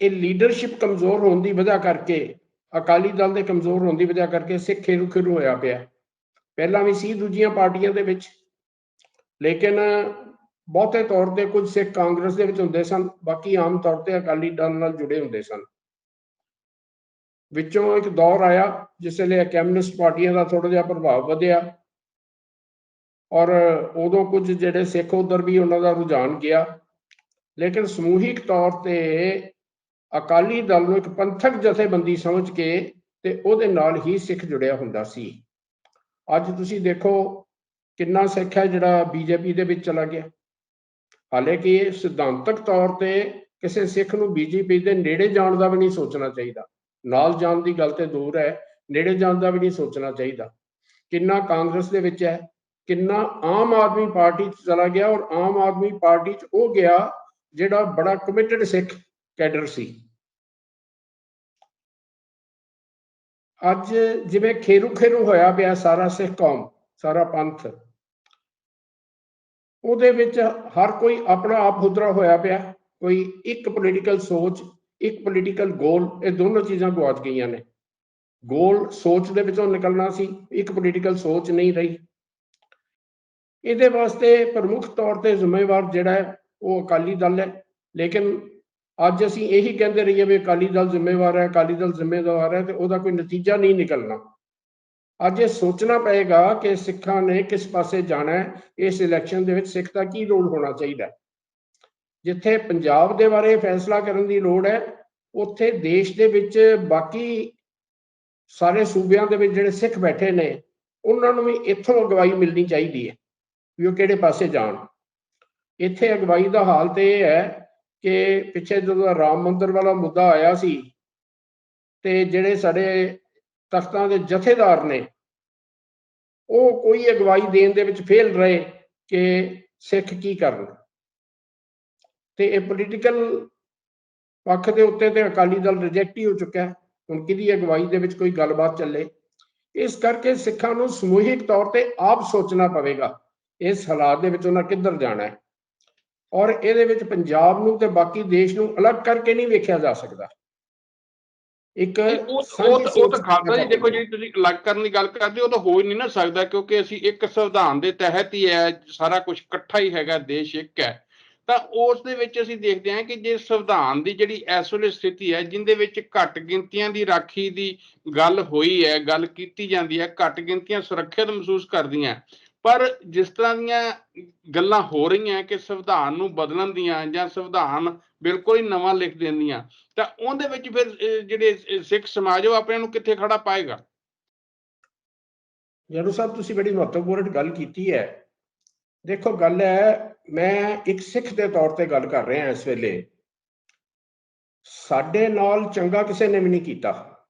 ਇਹ ਲੀਡਰਸ਼ਿਪ ਕਮਜ਼ੋਰ ਹੋਣ ਦੀ ਵਜ੍ਹਾ ਕਰਕੇ, ਅਕਾਲੀ ਦਲ ਦੇ ਕਮਜ਼ੋਰ ਹੋਣ ਦੀ ਵਜ੍ਹਾ ਕਰਕੇ ਸਿੱਖ ਖੇਰੂ ਖੇਰੂ ਹੋਇਆ ਪਿਆ। ਪਹਿਲਾਂ ਵੀ ਸੀ ਦੂਜੀਆਂ ਪਾਰਟੀਆਂ ਦੇ ਵਿੱਚ, ਲੇਕਿਨ ਬਹੁਤੇ ਤੌਰ ਤੇ ਕੁਝ ਸਿੱਖ ਕਾਂਗਰਸ ਦੇ ਵਿੱਚ ਹੁੰਦੇ ਸਨ, ਬਾਕੀ ਆਮ ਤੌਰ ਤੇ ਅਕਾਲੀ ਦਲ ਨਾਲ ਜੁੜੇ ਹੁੰਦੇ ਸਨ। ਵਿੱਚੋਂ ਇੱਕ ਦੌਰ ਆਇਆ, ਜਿਸ ਵੇਲੇ ਕਮਿਊਨਿਸਟ ਪਾਰਟੀਆਂ ਦਾ ਥੋੜਾ ਜਿਹਾ ਪ੍ਰਭਾਵ ਵਧਿਆ। ਔਰ ਉਦੋਂ ਕੁਝ ਜਿਹੜੇ ਸਿੱਖ ਉਧਰ ਵੀ ਉਹਨਾਂ ਦਾ ਰੁਝਾਨ ਗਿਆ। ਲੇਕਿਨ ਸਮੂਹਿਕ ਤੌਰ ਤੇ ਅਕਾਲੀ ਦਲ ਨੂੰ ਇੱਕ ਪੰਥਕ ਜਥੇਬੰਦੀ ਸਮਝ ਕੇ ਤੇ ਉਹਦੇ ਨਾਲ ਹੀ ਸਿੱਖ ਜੁੜਿਆ ਹੁੰਦਾ ਸੀ। ਅੱਜ ਤੁਸੀਂ ਦੇਖੋ ਕਿੰਨਾ ਸਿੱਖ ਹੈ ਜਿਹੜਾ ਬੀਜੇਪੀ ਦੇ ਵਿੱਚ ਚਲਾ ਗਿਆ। ਹਾਲਾਂਕਿ ਇਹ ਸਿਧਾਂਤਕ ਤੌਰ ਤੇ ਕਿਸੇ ਸਿੱਖ ਨੂੰ ਬੀਜੇਪੀ ਦੇ ਨੇੜੇ ਜਾਣ ਦਾ ਵੀ ਨਹੀਂ ਸੋਚਣਾ ਚਾਹੀਦਾ। ਨਾਲ ਜਾਣ ਦੀ ਗੱਲ ਤੇ ਦੂਰ ਹੈ, ਨੇੜੇ ਜਾਣ ਦਾ ਵੀ ਨਹੀਂ ਸੋਚਣਾ ਚਾਹੀਦਾ। ਕਿੰਨਾ ਕਾਂਗਰਸ ਦੇ ਵਿੱਚ ਹੈ, ਕਿੰਨਾ ਆਮ ਆਦਮੀ ਪਾਰਟੀ 'ਚ ਚਲਾ ਗਿਆ ਔਰ ਆਮ ਆਦਮੀ ਪਾਰਟੀ 'ਚ ਉਹ ਗਿਆ ਜਿਹੜਾ ਬੜਾ ਕਮਿਟਡ ਸਿੱਖ ਕੈਡਰ ਸੀ। ਅੱਜ ਜਿਵੇਂ ਖੇਰੂ ਖੇਰੂ ਹੋਇਆ ਪਿਆ ਸਾਰਾ ਸਿੱਖ ਕੌਮ, ਸਾਰਾ ਪੰਥ, ਉਹਦੇ ਵਿੱਚ ਹਰ ਕੋਈ ਆਪਣਾ ਆਪ ਹੁਦਰਾ ਹੋਇਆ ਪਿਆ, ਕੋਈ ਇੱਕ ਪੋਲੀਟੀਕਲ ਸੋਚ ਇੱਕ ਪੋਲੀਟੀਕਲ ਗੋਲ ਇਹ ਦੋਨੋਂ ਚੀਜ਼ਾਂ ਗਵਾਚ ਗਈਆਂ ਨੇ। ਗੋਲ ਸੋਚ ਦੇ ਵਿੱਚੋਂ ਨਿਕਲਣਾ ਸੀ, ਇੱਕ ਪੋਲੀਟੀਕਲ ਸੋਚ ਨਹੀਂ ਰਹੀ। ਇਹਦੇ ਵਾਸਤੇ ਪ੍ਰਮੁੱਖ ਤੌਰ ਤੇ ਜ਼ਿੰਮੇਵਾਰ ਜਿਹੜਾ ਹੈ, ਉਹ ਅਕਾਲੀ ਦਲ ਹੈ। ਲੇਕਿਨ ਅੱਜ ਅਸੀਂ ਇਹੀ ਕਹਿੰਦੇ ਰਹੀਏ ਵੀ ਅਕਾਲੀ ਦਲ ਜ਼ਿੰਮੇਵਾਰ ਹੈ, ਅਕਾਲੀ ਦਲ ਜ਼ਿੰਮੇਵਾਰ ਹੈ ਤੇ ਉਹਦਾ ਕੋਈ ਨਤੀਜਾ ਨਹੀਂ ਨਿਕਲਣਾ। ਅੱਜ ਇਹ ਸੋਚਣਾ ਪਏਗਾ ਕਿ ਸਿੱਖਾਂ ਨੇ ਕਿਸ ਪਾਸੇ ਜਾਣਾ ਹੈ, ਇਸ ਇਲੈਕਸ਼ਨ ਦੇ ਵਿੱਚ ਸਿੱਖ ਦਾ ਕੀ ਰੋਲ ਹੋਣਾ ਚਾਹੀਦਾ ਹੈ। ਜਿੱਥੇ ਪੰਜਾਬ ਦੇ ਬਾਰੇ ਫੈਸਲਾ ਕਰਨ ਦੀ ਲੋੜ ਹੈ, ਉੱਥੇ ਦੇਸ਼ ਦੇ ਵਿੱਚ ਬਾਕੀ ਸਾਰੇ ਸੂਬਿਆਂ ਦੇ ਵਿੱਚ ਜਿਹੜੇ ਸਿੱਖ ਬੈਠੇ ਨੇ, ਉਹਨਾਂ ਨੂੰ ਵੀ ਇੱਥੋਂ ਅਗਵਾਈ ਮਿਲਣੀ ਚਾਹੀਦੀ ਹੈ ਵੀ ਉਹ ਕਿਹੜੇ ਪਾਸੇ ਜਾਣ। ਇੱਥੇ ਅਗਵਾਈ ਦਾ ਹਾਲ ਤੇ ਇਹ ਹੈ ਕਿ ਪਿੱਛੇ ਜਦੋਂ ਰਾਮ ਮੰਦਰ ਵਾਲਾ ਮੁੱਦਾ ਆਇਆ ਸੀ ਤੇ ਜਿਹੜੇ ਸਾਡੇ ਤਖਤਾਂ ਦੇ ਜਥੇਦਾਰ ਨੇ, ਉਹ ਕੋਈ ਅਗਵਾਈ ਦੇਣ ਦੇ ਵਿੱਚ ਫੇਲ ਰਹੇ ਕਿ ਸਿੱਖ ਕੀ ਕਰਨ। ਤੇ ਇਹ ਪੋਲੀਟੀਕਲ ਪੱਖ ਦੇ ਉੱਤੇ ਤੇ ਅਕਾਲੀ ਦਲ ਰਿਜੈਕਟ ਹੀ ਹੋ ਚੁੱਕਾ ਹੈ। ਹੁਣ ਕਿਹਦੀ ਅਗਵਾਈ ਦੇ ਵਿੱਚ ਕੋਈ ਗੱਲਬਾਤ ਚੱਲੇ? ਇਸ ਕਰਕੇ ਸਿੱਖਾਂ ਨੂੰ ਸਮੂਹਿਕ ਤੌਰ ਤੇ ਆਪ ਸੋਚਣਾ ਪਵੇਗਾ। ਇਸ ਹਾਲਾਤ ਦੇ ਵਿੱਚ ਉਹਨਾਂ ਕਿੱਧਰ ਜਾਣਾ ਹੈ? ਔਰ ਇਹਦੇ ਵਿੱਚ ਪੰਜਾਬ ਨੂੰ ਤੇ ਬਾਕੀ ਦੇਸ਼ ਨੂੰ ਅਲੱਗ ਕਰਕੇ ਨਹੀਂ ਵੇਖਿਆ ਜਾ ਸਕਦਾ। ਇੱਕ
ਉਹ ਉਹ ਤਾਂ ਖਾਲਸਾ ਜੀ ਦੇਖੋ। ਜਿਹੜੀ ਤੁਸੀਂ ਅਲੱਗ ਕਰਨ ਦੀ ਗੱਲ ਕਰਦੇ ਹੋ ਉਹ ਤਾਂ ਹੋ ਹੀ ਨਹੀਂ ਨਾ ਸਕਦਾ ਕਿਉਂਕਿ ਅਸੀਂ ਇੱਕ ਸੰਵਿਧਾਨ ਦੇ ਤਹਿਤ ਹੀ ਹੈ ਸਾਰਾ ਕੁਝ ਇਕੱਠਾ ਹੀ ਹੈਗਾ ਦੇਸ਼ ਇੱਕ ਹੈ। ਤਾਂ ਉਸ ਦੇ ਵਿੱਚ ਅਸੀਂ ਦੇਖਦੇ ਹਾਂ ਕਿ ਜੇ ਸੰਵਿਧਾਨ ਦੀ ਜਿਹੜੀ ਇਸ ਵੇਲੇ ਸਥਿਤੀ ਹੈ, ਜਿੰਦੇ ਵਿੱਚ ਘੱਟ ਗਿਣਤੀਆਂ ਦੀ ਰਾਖੀ ਦੀ ਗੱਲ ਹੋਈ ਹੈ, ਗੱਲ ਕੀਤੀ ਜਾਂਦੀ ਹੈ, ਘੱਟ ਗਿਣਤੀਆਂ ਸੁਰੱਖਿਅਤ ਮਹਿਸੂਸ ਕਰਦੀਆਂ ਪਰ ਜਿਸ ਤਰ੍ਹਾਂ ਦੀਆਂ ਗੱਲਾਂ ਹੋ ਰਹੀਆਂ ਕਿ ਸੰਵਿਧਾਨ ਨੂੰ ਬਦਲਣ ਦੀਆਂ ਜਾਂ ਸੰਵਿਧਾਨ ਬਿਲਕੁਲ ਹੀ ਨਵਾਂ ਲਿਖ ਦਿੰਦੀਆਂ, ਤਾਂ ਉਹਦੇ ਵਿੱਚ ਫਿਰ ਜਿਹੜੇ ਸਿੱਖ ਸਮਾਜ ਉਹ ਆਪਣੇ ਨੂੰ ਕਿੱਥੇ ਖੜਾ ਪਾਏਗਾ?
ਜਰੂ ਸਾਹਿਬ, ਤੁਸੀਂ ਬੜੀ ਮਹੱਤਵਪੂਰਨ ਗੱਲ ਕੀਤੀ ਹੈ ਦੇਖੋ, ਗੱਲ ਹੈ, ਮੈਂ ਇੱਕ ਸਿੱਖ ਦੇ ਤੌਰ ਤੇ ਗੱਲ ਕਰ ਰਿਹਾ ਇਸ ਵੇਲੇ। ਸਾਡੇ ਨਾਲ ਚੰਗਾ ਕਿਸੇ ਨੇ ਵੀ ਨਹੀਂ ਕੀਤਾ।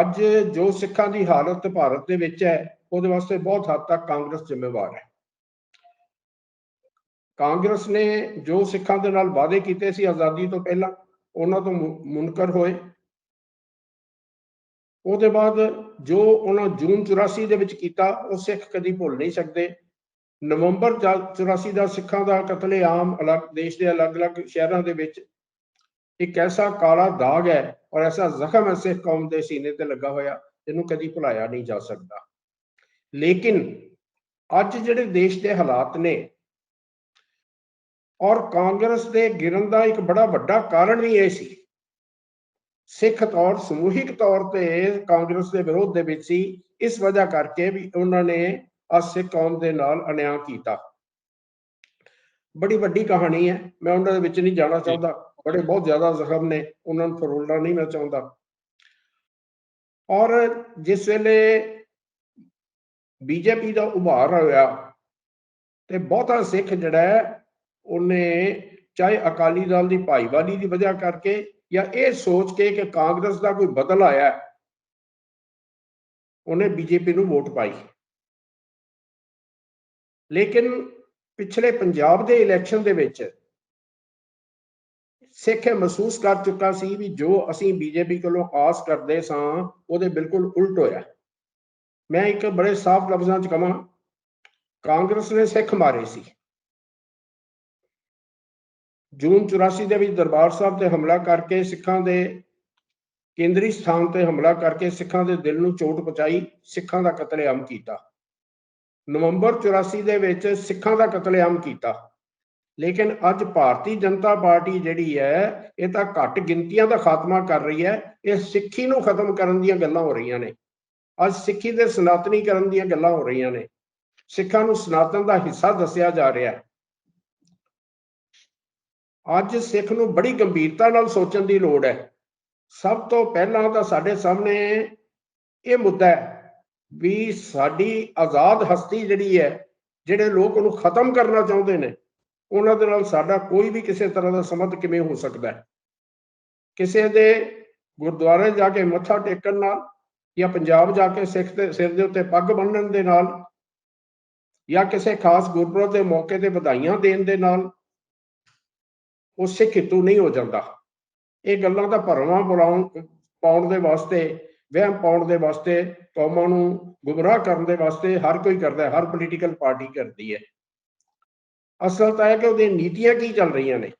ਅੱਜ ਜੋ ਸਿੱਖਾਂ ਦੀ ਹਾਲਤ ਭਾਰਤ ਦੇ ਵਿੱਚ ਹੈ, ਉਹਦੇ ਵਾਸਤੇ ਬਹੁਤ ਹੱਦ ਤੱਕ ਕਾਂਗਰਸ ਜ਼ਿੰਮੇਵਾਰ ਹੈ। ਕਾਂਗਰਸ ਨੇ ਜੋ ਸਿੱਖਾਂ ਦੇ ਨਾਲ ਵਾਅਦੇ ਕੀਤੇ ਸੀ ਆਜ਼ਾਦੀ ਤੋਂ ਪਹਿਲਾਂ, ਉਹਨਾਂ ਤੋਂ ਮੁ- ਮੁਨਕਰ ਹੋਏ। ਉਹਦੇ ਬਾਅਦ ਜੋ ਉਹਨਾਂ ਜੂਨ 84 ਦੇ ਵਿੱਚ ਕੀਤਾ, ਉਹ ਸਿੱਖ ਕਦੀ ਭੁੱਲ ਨਹੀਂ ਸਕਦੇ। ਨਵੰਬਰ ਜਾ- 84 ਦਾ ਸਿੱਖਾਂ ਦਾ ਕਤਲੇਆਮ ਅਲੱਗ, ਦੇਸ਼ ਦੇ ਅਲੱਗ-ਅਲੱਗ ਸ਼ਹਿਰਾਂ ਦੇ ਵਿੱਚ ਇੱਕ ਐਸਾ ਕਾਲਾ ਦਾਗ ਹੈ ਔਰ ਐਸਾ ਜ਼ਖਮ ਹੈ, ਸਿੱਖ ਕੌਮ ਦੇ ਸੀਨੇ ਤੇ ਲੱਗਾ ਹੋਇਆ ਜਿਹਨੂੰ ਕਦੀ ਭੁਲਾਇਆ ਨਹੀਂ ਜਾ ਸਕਦਾ। ਲੇਕਿਨ ਅੱਜ ਜਿਹੜੇ ਦੇਸ਼ ਦੇ ਹਾਲਾਤ ਨੇ ਔਰ ਕਾਂਗਰਸ ਦੇ ਗਿਰਨ ਦਾ ਇੱਕ ਬੜਾ ਵੱਡਾ ਕਾਰਨ ਵੀ ਇਹ ਸੀ, ਸਿੱਖ ਤੌਰ, ਸਮੂਹਿਕ ਤੌਰ ਤੇ ਕਾਂਗਰਸ ਦੇ ਵਿਰੋਧ ਦੇ ਵਿੱਚ ਸੀ, ਇਸ ਵਜ੍ਹਾ ਕਰਕੇ ਵੀ ਉਹਨਾਂ ਨੇ ਆ ਸਿੱਖ ਕੌਮ ਦੇ ਨਾਲ ਅਨਿਆਂ ਕੀਤਾ। ਬੜੀ ਵੱਡੀ ਕਹਾਣੀ ਹੈ ਮੈਂ ਉਹਨਾਂ ਦੇ ਵਿੱਚ ਨਹੀਂ ਜਾਣਾ ਚਾਹੁੰਦਾ ਬੜੇ ਬਹੁਤ ਜ਼ਿਆਦਾ ਜ਼ਖਮ ਨੇ ਉਹਨਾਂ ਨੂੰ ਫਰੋਲਣਾ ਨਹੀਂ ਮੈਂ ਚਾਹੁੰਦਾ। ਔਰ ਜਿਸ ਵੇਲੇ ਬੀਜੇਪੀ ਦਾ ਉਭਾਰ ਹੋਇਆ ਤੇ ਬਹੁਤਾ ਸਿੱਖ ਜਿਹੜਾ ਹੈ ਉਹਨੇ ਚਾਹੇ ਅਕਾਲੀ ਦਲ ਦੀ ਭਾਈਵਾਲੀ ਦੀ ਵਜ੍ਹਾ ਕਰਕੇ ਜਾਂ ਇਹ ਸੋਚ ਕੇ ਕਿ ਕਾਂਗਰਸ ਦਾ ਕੋਈ ਬਦਲ ਆਇਆ ਉਹਨੇ ਬੀਜੇਪੀ ਨੂੰ ਵੋਟ ਪਾਈ। ਲੇਕਿਨ ਪਿਛਲੇ ਪੰਜਾਬ ਦੇ ਇਲੈਕਸ਼ਨ ਦੇ ਵਿੱਚ ਸਿੱਖ ਇਹ ਮਹਿਸੂਸ ਕਰ ਚੁੱਕਾ ਸੀ ਵੀ ਜੋ ਅਸੀਂ ਬੀਜੇਪੀ ਕੋਲੋਂ ਆਸ ਕਰਦੇ ਸਾਂ, ਉਹਦੇ ਬਿਲਕੁਲ ਉਲਟ ਹੋਇਆ। ਮੈਂ ਇੱਕ ਬੜੇ ਸਾਫ਼ ਲਫ਼ਜ਼ਾਂ 'ਚ ਕਹਾਂ ਕਾਂਗਰਸ ਨੇ ਸਿੱਖ ਮਾਰੇ ਸੀ। ਜੂਨ 84 ਦੇ ਵਿੱਚ ਦਰਬਾਰ ਸਾਹਿਬ ਤੇ ਹਮਲਾ ਕਰਕੇ ਸਿੱਖਾਂ ਦੇ ਕੇਂਦਰੀ ਸਥਾਨ ਤੇ ਹਮਲਾ ਕਰਕੇ ਸਿੱਖਾਂ ਦੇ ਦਿਲ ਨੂੰ ਚੋਟ ਪਹੁੰਚਾਈ, ਸਿੱਖਾਂ ਦਾ ਕਤਲੇਆਮ ਕੀਤਾ। ਨਵੰਬਰ 84 ਦੇ ਵਿੱਚ ਸਿੱਖਾਂ ਦਾ ਕਤਲੇਆਮ ਕੀਤਾ। ਲੇਕਿਨ ਅੱਜ ਭਾਰਤੀ ਜਨਤਾ ਪਾਰਟੀ ਜਿਹੜੀ ਹੈ, ਇਹ ਤਾਂ ਘੱਟ ਗਿਣਤੀਆਂ ਦਾ ਖਾਤਮਾ ਕਰ ਰਹੀ ਹੈ। ਇਹ ਸਿੱਖੀ ਨੂੰ ਖਤਮ ਕਰਨ ਦੀਆਂ ਗੱਲਾਂ ਹੋ ਰਹੀਆਂ ਨੇ। ਅੱਜ ਸਿੱਖੀ ਦੇ ਸਨਾਤਨੀਕਰਨ ਦੀਆਂ ਗੱਲਾਂ ਹੋ ਰਹੀਆਂ ਨੇ। ਸਿੱਖਾਂ ਨੂੰ ਸਨਾਤਨ ਦਾ ਹਿੱਸਾ ਦੱਸਿਆ ਜਾ ਰਿਹਾ ਹੈ। ਅੱਜ ਸਿੱਖ ਨੂੰ ਬੜੀ ਗੰਭੀਰਤਾ ਨਾਲ ਸੋਚਣ ਦੀ ਲੋੜ ਹੈ। ਸਭ ਤੋਂ ਪਹਿਲਾਂ ਤਾਂ ਸਾਡੇ ਸਾਹਮਣੇ ਇਹ ਮੁੱਦਾ ਹੈ ਵੀ ਸਾਡੀ ਆਜ਼ਾਦ ਹਸਤੀ ਜਿਹੜੀ ਹੈ, ਜਿਹੜੇ ਲੋਕ ਉਹਨੂੰ ਖਤਮ ਕਰਨਾ ਚਾਹੁੰਦੇ ਨੇ, ਉਹਨਾਂ ਦੇ ਨਾਲ ਸਾਡਾ ਕੋਈ ਵੀ ਕਿਸੇ ਤਰ੍ਹਾਂ ਦਾ ਸੰਬੰਧ ਕਿਵੇਂ ਹੋ ਸਕਦਾ ਹੈ? ਕਿਸੇ ਦੇ ਗੁਰਦੁਆਰੇ ਜਾ ਕੇ ਮੱਥਾ ਟੇਕਣ ਨਾਲ ਜਾਂ ਪੰਜਾਬ ਜਾ ਕੇ ਸਿੱਖ ਦੇ ਸਿਰ ਦੇ ਉੱਤੇ ਪੱਗ ਬੰਨਣ ਦੇ ਨਾਲ ਜਾਂ ਕਿਸੇ ਖਾਸ ਗੁਰਪੁਰਬ ਦੇ ਮੌਕੇ ਤੇ ਵਧਾਈਆਂ ਦੇਣ ਦੇ ਨਾਲ ਉਹ ਸਿੱਖ ਹਿੱਤੂ ਨਹੀਂ ਹੋ ਜਾਂਦਾ। ਇਹ ਗੱਲਾਂ ਦਾ ਭਰਵਾਂ ਬੁਲਾਉਣ, ਪਾਉਣ ਦੇ ਵਾਸਤੇ ਵਹਿਮ ਪਾਉਣ ਦੇ ਵਾਸਤੇ, ਕੌਮਾਂ ਨੂੰ ਗੁੰਮਰਾਹ ਕਰਨ ਦੇ ਵਾਸਤੇ ਹਰ ਕੋਈ ਕਰਦਾ ਹੈ, ਹਰ ਪੋਲੀਟੀਕਲ ਪਾਰਟੀ ਕਰਦੀ ਹੈ। ਅਸਲ ਤਾਂ ਹੈ ਕਿ ਉਹਦੀਆਂ ਨੀਤੀਆਂ ਕੀ ਚੱਲ ਰਹੀਆਂ ਨੇ?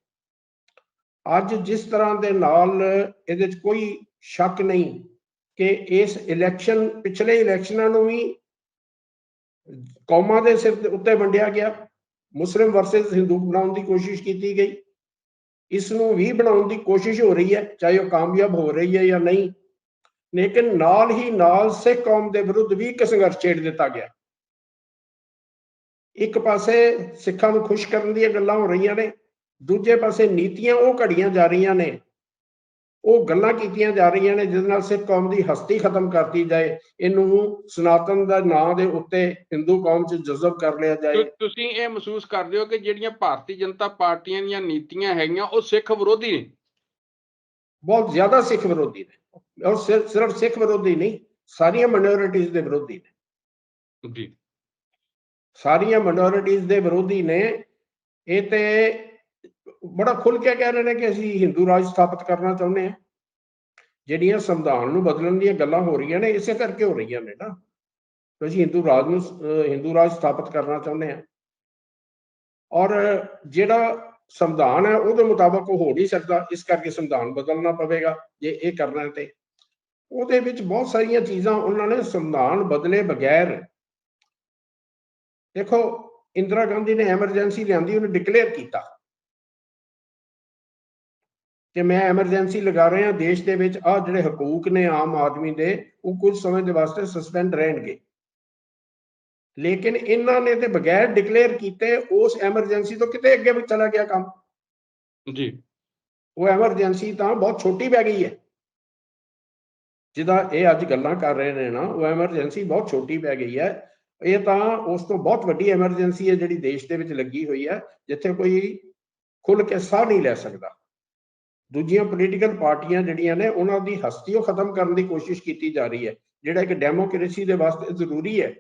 ਅੱਜ ਜਿਸ ਤਰ੍ਹਾਂ ਦੇ ਨਾਲ ਇਹਦੇ 'ਚ ਕੋਈ ਸ਼ੱਕ ਨਹੀਂ ਕਿ ਇਸ ਇਲੈਕਸ਼ਨ ਪਿਛਲੇ ਇਲੈਕਸ਼ਨਾਂ ਨੂੰ ਵੀ ਕੌਮਾਂ ਦੇ ਸਿਰ ਦੇ ਉੱਤੇ ਵੰਡਿਆ ਗਿਆ। ਮੁਸਲਿਮ ਵਰਸਸ ਹਿੰਦੂ ਬਣਾਉਣ ਦੀ ਕੋਸ਼ਿਸ਼ ਕੀਤੀ ਗਈ। ਇਸ ਨੂੰ ਵੀ ਬਣਾਉਣ ਦੀ ਕੋਸ਼ਿਸ਼ ਹੋ ਰਹੀ ਹੈ, ਚਾਹੇ ਉਹ ਕਾਮਯਾਬ ਹੋ ਰਹੀ ਹੈ ਜਾਂ ਨਹੀਂ। ਲੇਕਿਨ ਨਾਲ ਹੀ ਨਾਲ ਸਿੱਖ ਕੌਮ ਦੇ ਵਿਰੁੱਧ ਵੀ ਇੱਕ ਸੰਘਰਸ਼ ਛੇੜ ਦਿੱਤਾ ਗਿਆ। ਇੱਕ ਪਾਸੇ ਸਿੱਖਾਂ ਨੂੰ ਖੁਸ਼ ਕਰਨ ਦੀਆਂ ਗੱਲਾਂ ਹੋ ਰਹੀਆਂ ਨੇ, ਦੂਜੇ ਪਾਸੇ ਨੀਤੀਆਂ ਉਹ ਘੜੀਆਂ ਜਾ ਰਹੀਆਂ ਨੇ, ਉਹ ਗੱਲਾਂ ਕੀਤੀਆਂ ਜਾ ਰਹੀਆਂ ਨੇ ਜਿਸ ਨਾਲ ਸਿੱਖ ਕੌਮ ਦੀ ਹਸਤੀ ਖਤਮ ਕਰਤੀ ਜਾਏ, ਇਹਨੂੰ ਸਨਾਤਨ ਦਾ ਨਾਂ ਦੇ ਉੱਤੇ ਹਿੰਦੂ ਕੌਮ 'ਚ ਜਜ਼ਬ ਕਰ ਲਿਆ ਜਾਏ।
ਤੁਸੀਂ ਇਹ ਮਹਿਸੂਸ ਕਰਦੇ ਹੋ ਕਿ ਜਿਹੜੀਆਂ ਭਾਰਤੀ ਜਨਤਾ ਪਾਰਟੀਆਂ ਦੀਆਂ ਨੀਤੀਆਂ ਹੈਗੀਆਂ, ਉਹ ਸਿੱਖ ਵਿਰੋਧੀ ਨੇ?
ਬਹੁਤ ਜ਼ਿਆਦਾ ਸਿੱਖ ਵਿਰੋਧੀ ਨੇ। ਔਰ ਸਿਰ- ਸਿਰਫ ਸਿੱਖ ਵਿਰੋਧੀ ਨਹੀਂ ਸਾਰੀਆਂ ਮਾਈਨੋਰਿਟੀਜ਼ ਦੇ ਵਿਰੋਧੀ ਨੇ।
ਜੀ।
ਸਾਰੀਆਂ ਮਾਈਨੋਰਿਟੀਜ਼ ਦੇ ਵਿਰੋਧੀ ਨੇ। ਇਹ ਤੇ ਬੜਾ ਖੁੱਲ ਕੇ ਕਹਿ ਰਹੇ ਨੇ ਕਿ ਅਸੀਂ ਹਿੰਦੂ ਰਾਜ ਸਥਾਪਿਤ ਕਰਨਾ ਚਾਹੁੰਦੇ ਹਾਂ। ਜਿਹੜੀਆਂ ਸੰਵਿਧਾਨ ਨੂੰ ਬਦਲਣ ਦੀਆਂ ਗੱਲਾਂ ਹੋ ਰਹੀਆਂ ਨੇ ਇਸੇ ਕਰਕੇ ਹੋ ਰਹੀਆਂ ਨੇ ਨਾ। ਕਿ ਅਸੀਂ ਹਿੰਦੂ ਰਾਜ ਨੂੰ ਹਿੰਦੂ ਰਾਜ ਸਥਾਪਿਤ ਕਰਨਾ ਚਾਹੁੰਦੇ ਹਾਂ। ਔਰ ਜਿਹੜਾ ਸੰਵਿਧਾਨ ਹੈ, ਉਹਦੇ ਮੁਤਾਬਕ ਉਹ ਹੋ ਨਹੀਂ ਸਕਦਾ, ਇਸ ਕਰਕੇ ਸੰਵਿਧਾਨ ਬਦਲਣਾ ਪਵੇਗਾ, ਜੇ ਇਹ ਕਰਨਾ ਤੇ। ਉਹਦੇ ਵਿੱਚ ਬਹੁਤ ਸਾਰੀਆਂ ਚੀਜ਼ਾਂ ਉਹਨਾਂ ਨੇ ਸੰਵਿਧਾਨ ਬਦਲੇ ਬਗੈਰ ਦੇਖੋ, ਇੰਦਰਾ ਗਾਂਧੀ ਨੇ ਐਮਰਜੈਂਸੀ ਲਿਆਂਦੀ, ਉਹਨੇ ਡਿਕਲੇਅਰ ਕੀਤਾ। ਕਿ ਮੈਂ ਐਮਰਜੈਂਸੀ ਲਗਾ ਰਿਹਾ, ਦੇਸ਼ ਦੇ ਵਿੱਚ ਆ ਜਿਹੜੇ ਹਕੂਕ ਨੇ ਆਮ ਆਦਮੀ ਦੇ, ਉਹ ਕੁਝ ਸਮੇਂ ਦੇ ਵਾਸਤੇ ਸਸਪੈਂਡ ਰਹਿਣਗੇ। ਲੇਕਿਨ ਇਹਨਾਂ ਨੇ ਤੇ ਬਗੈਰ ਡਿਕਲੇਅਰ ਕੀਤੇ ਉਸ ਐਮਰਜੈਂਸੀ ਤੋਂ ਕਿਤੇ ਅੱਗੇ ਵੀ ਚਲਾ ਗਿਆ ਕੰਮ।
ਜੀ।
ਉਹ ਐਮਰਜੈਂਸੀ ਤਾਂ ਬਹੁਤ ਛੋਟੀ ਪੈ ਗਈ ਹੈ। ਜਿਹਦਾ ਇਹ ਅੱਜ ਗੱਲਾਂ ਕਰ ਰਹੇ ਨੇ ਨਾ ਉਹ ਐਮਰਜੈਂਸੀ ਬਹੁਤ ਛੋਟੀ ਪੈ ਗਈ ਹੈ। ਇਹ ਤਾਂ ਉਸ ਤੋਂ ਬਹੁਤ ਵੱਡੀ ਐਮਰਜੈਂਸੀ ਹੈ ਜਿਹੜੀ ਦੇਸ਼ ਦੇ ਵਿੱਚ ਲੱਗੀ ਹੋਈ ਹੈ ਜਿੱਥੇ ਕੋਈ ਖੁੱਲ ਕੇ ਸਾਹ ਨਹੀਂ ਲੈ ਸਕਦਾ। ਦੂਜੀਆਂ ਪੋਲੀਟੀਕਲ ਪਾਰਟੀਆਂ ਜਿਹੜੀਆਂ ਨੇ ਉਹਨਾਂ ਦੀ ਹਸਤੀ ਉਹ ਖਤਮ ਕਰਨ ਦੀ ਕੋਸ਼ਿਸ਼ ਕੀਤੀ ਜਾ ਰਹੀ ਹੈ। ਜਿਹੜਾ ਇੱਕ ਡੈਮੋਕ੍ਰੇਸੀ ਦੇ ਵਾਸਤੇ ਜ਼ਰੂਰੀ ਹੈ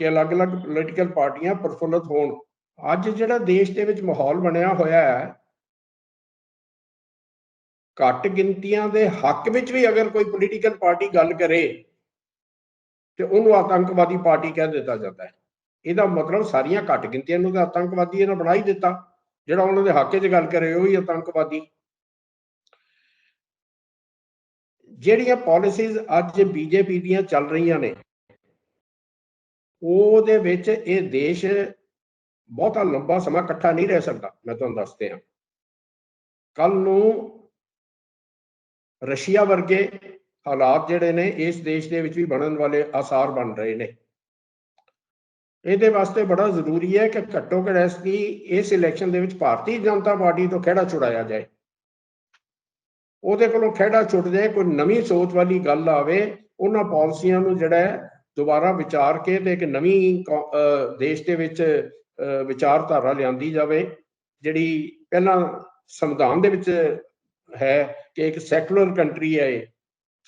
ਕਿ ਅਲੱਗ-ਅਲੱਗ ਪੋਲੀਟੀਕਲ ਪਾਰਟੀਆਂ ਪ੍ਰਫੁੱਲਤ ਹੋਣ। ਅੱਜ ਜਿਹੜਾ ਦੇਸ਼ ਦੇ ਵਿੱਚ ਮਾਹੌਲ ਬਣਿਆ ਹੋਇਆ ਹੈ, ਘੱਟ ਗਿਣਤੀਆਂ ਦੇ ਹੱਕ ਵਿੱਚ ਵੀ ਅਗਰ ਕੋਈ ਪੋਲੀਟੀਕਲ ਪਾਰਟੀ ਗੱਲ ਕਰੇ, ਤੇ ਉਹਨੂੰ ਆਤੰਕਵਾਦੀ ਪਾਰਟੀ ਕਹਿ ਦਿੱਤਾ ਜਾਂਦਾ ਹੈ। ਇਹਦਾ ਮਤਲਬ ਸਾਰੀਆਂ ਘੱਟ ਗਿਣਤੀਆਂ ਨੂੰ ਤਾਂ ਆਤੰਕਵਾਦੀ ਇਹਨਾਂ ਬਣਾ ਹੀ ਦਿੱਤਾ। ਜਿਹੜਾ ਉਹਨਾਂ ਦੇ ਹੱਕ 'ਚ ਗੱਲ ਕਰੇ, ਉਹ ਹੀ ਆਤੰਕਵਾਦੀ। ਜਿਹੜੀਆਂ ਪਾਲਿਸੀਜ਼ ਅੱਜ ਬੀਜੇਪੀ ਦੀਆਂ ਚੱਲ ਰਹੀਆਂ ਨੇ ਉਹਦੇ ਵਿੱਚ ਇਹ ਦੇਸ਼ ਬਹੁਤਾ ਲੰਬਾ ਸਮਾਂ ਇਕੱਠਾ ਨਹੀਂ ਰਹਿ ਸਕਦਾ, ਮੈਂ ਤੁਹਾਨੂੰ ਦੱਸਦੇ ਹਾਂ। ਕੱਲ ਨੂੰ ਰਸ਼ੀਆ ਵਰਗੇ ਹਾਲਾਤ ਜਿਹੜੇ ਨੇ, ਇਸ ਦੇਸ਼ ਦੇ ਵਿੱਚ ਵੀ ਬਣਨ ਵਾਲੇ ਆਸਾਰ ਬਣ ਰਹੇ ਨੇ। ਇਹਦੇ ਵਾਸਤੇ ਬੜਾ ਜ਼ਰੂਰੀ ਹੈ ਕਿ ਘੱਟੋ ਘੱਟ ਇਸ ਦੀ, ਇਸ ਇਲੈਕਸ਼ਨ ਦੇ ਵਿੱਚ ਭਾਰਤੀ ਜਨਤਾ ਪਾਰਟੀ ਤੋਂ ਖਹਿੜਾ ਛੁਡਾਇਆ ਜਾਏ। ਉਹਦੇ ਕੋਲੋਂ ਖਹਿੜਾ ਛੁੱਟ ਜਾਏ, ਕੋਈ ਨਵੀਂ ਸੋਚ ਵਾਲੀ ਗੱਲ ਆਵੇ, ਉਹਨਾਂ ਪਾਲਿਸੀਆਂ ਨੂੰ ਜਿਹੜਾ ਦੁਬਾਰਾ ਵਿਚਾਰ ਕੇ ਤੇ ਇੱਕ ਨਵੀਂ ਕੌ- ਦੇਸ਼ ਦੇ ਵਿੱਚ ਵਿਚਾਰਧਾਰਾ ਲਿਆਂਦੀ ਜਾਵੇ, ਜਿਹੜੀ ਪਹਿਲਾਂ ਸੰਵਿਧਾਨ ਦੇ ਵਿੱਚ ਹੈ ਕਿ ਇੱਕ ਸੈਕੂਲਰ ਕੰਟਰੀ ਹੈ ਇਹ,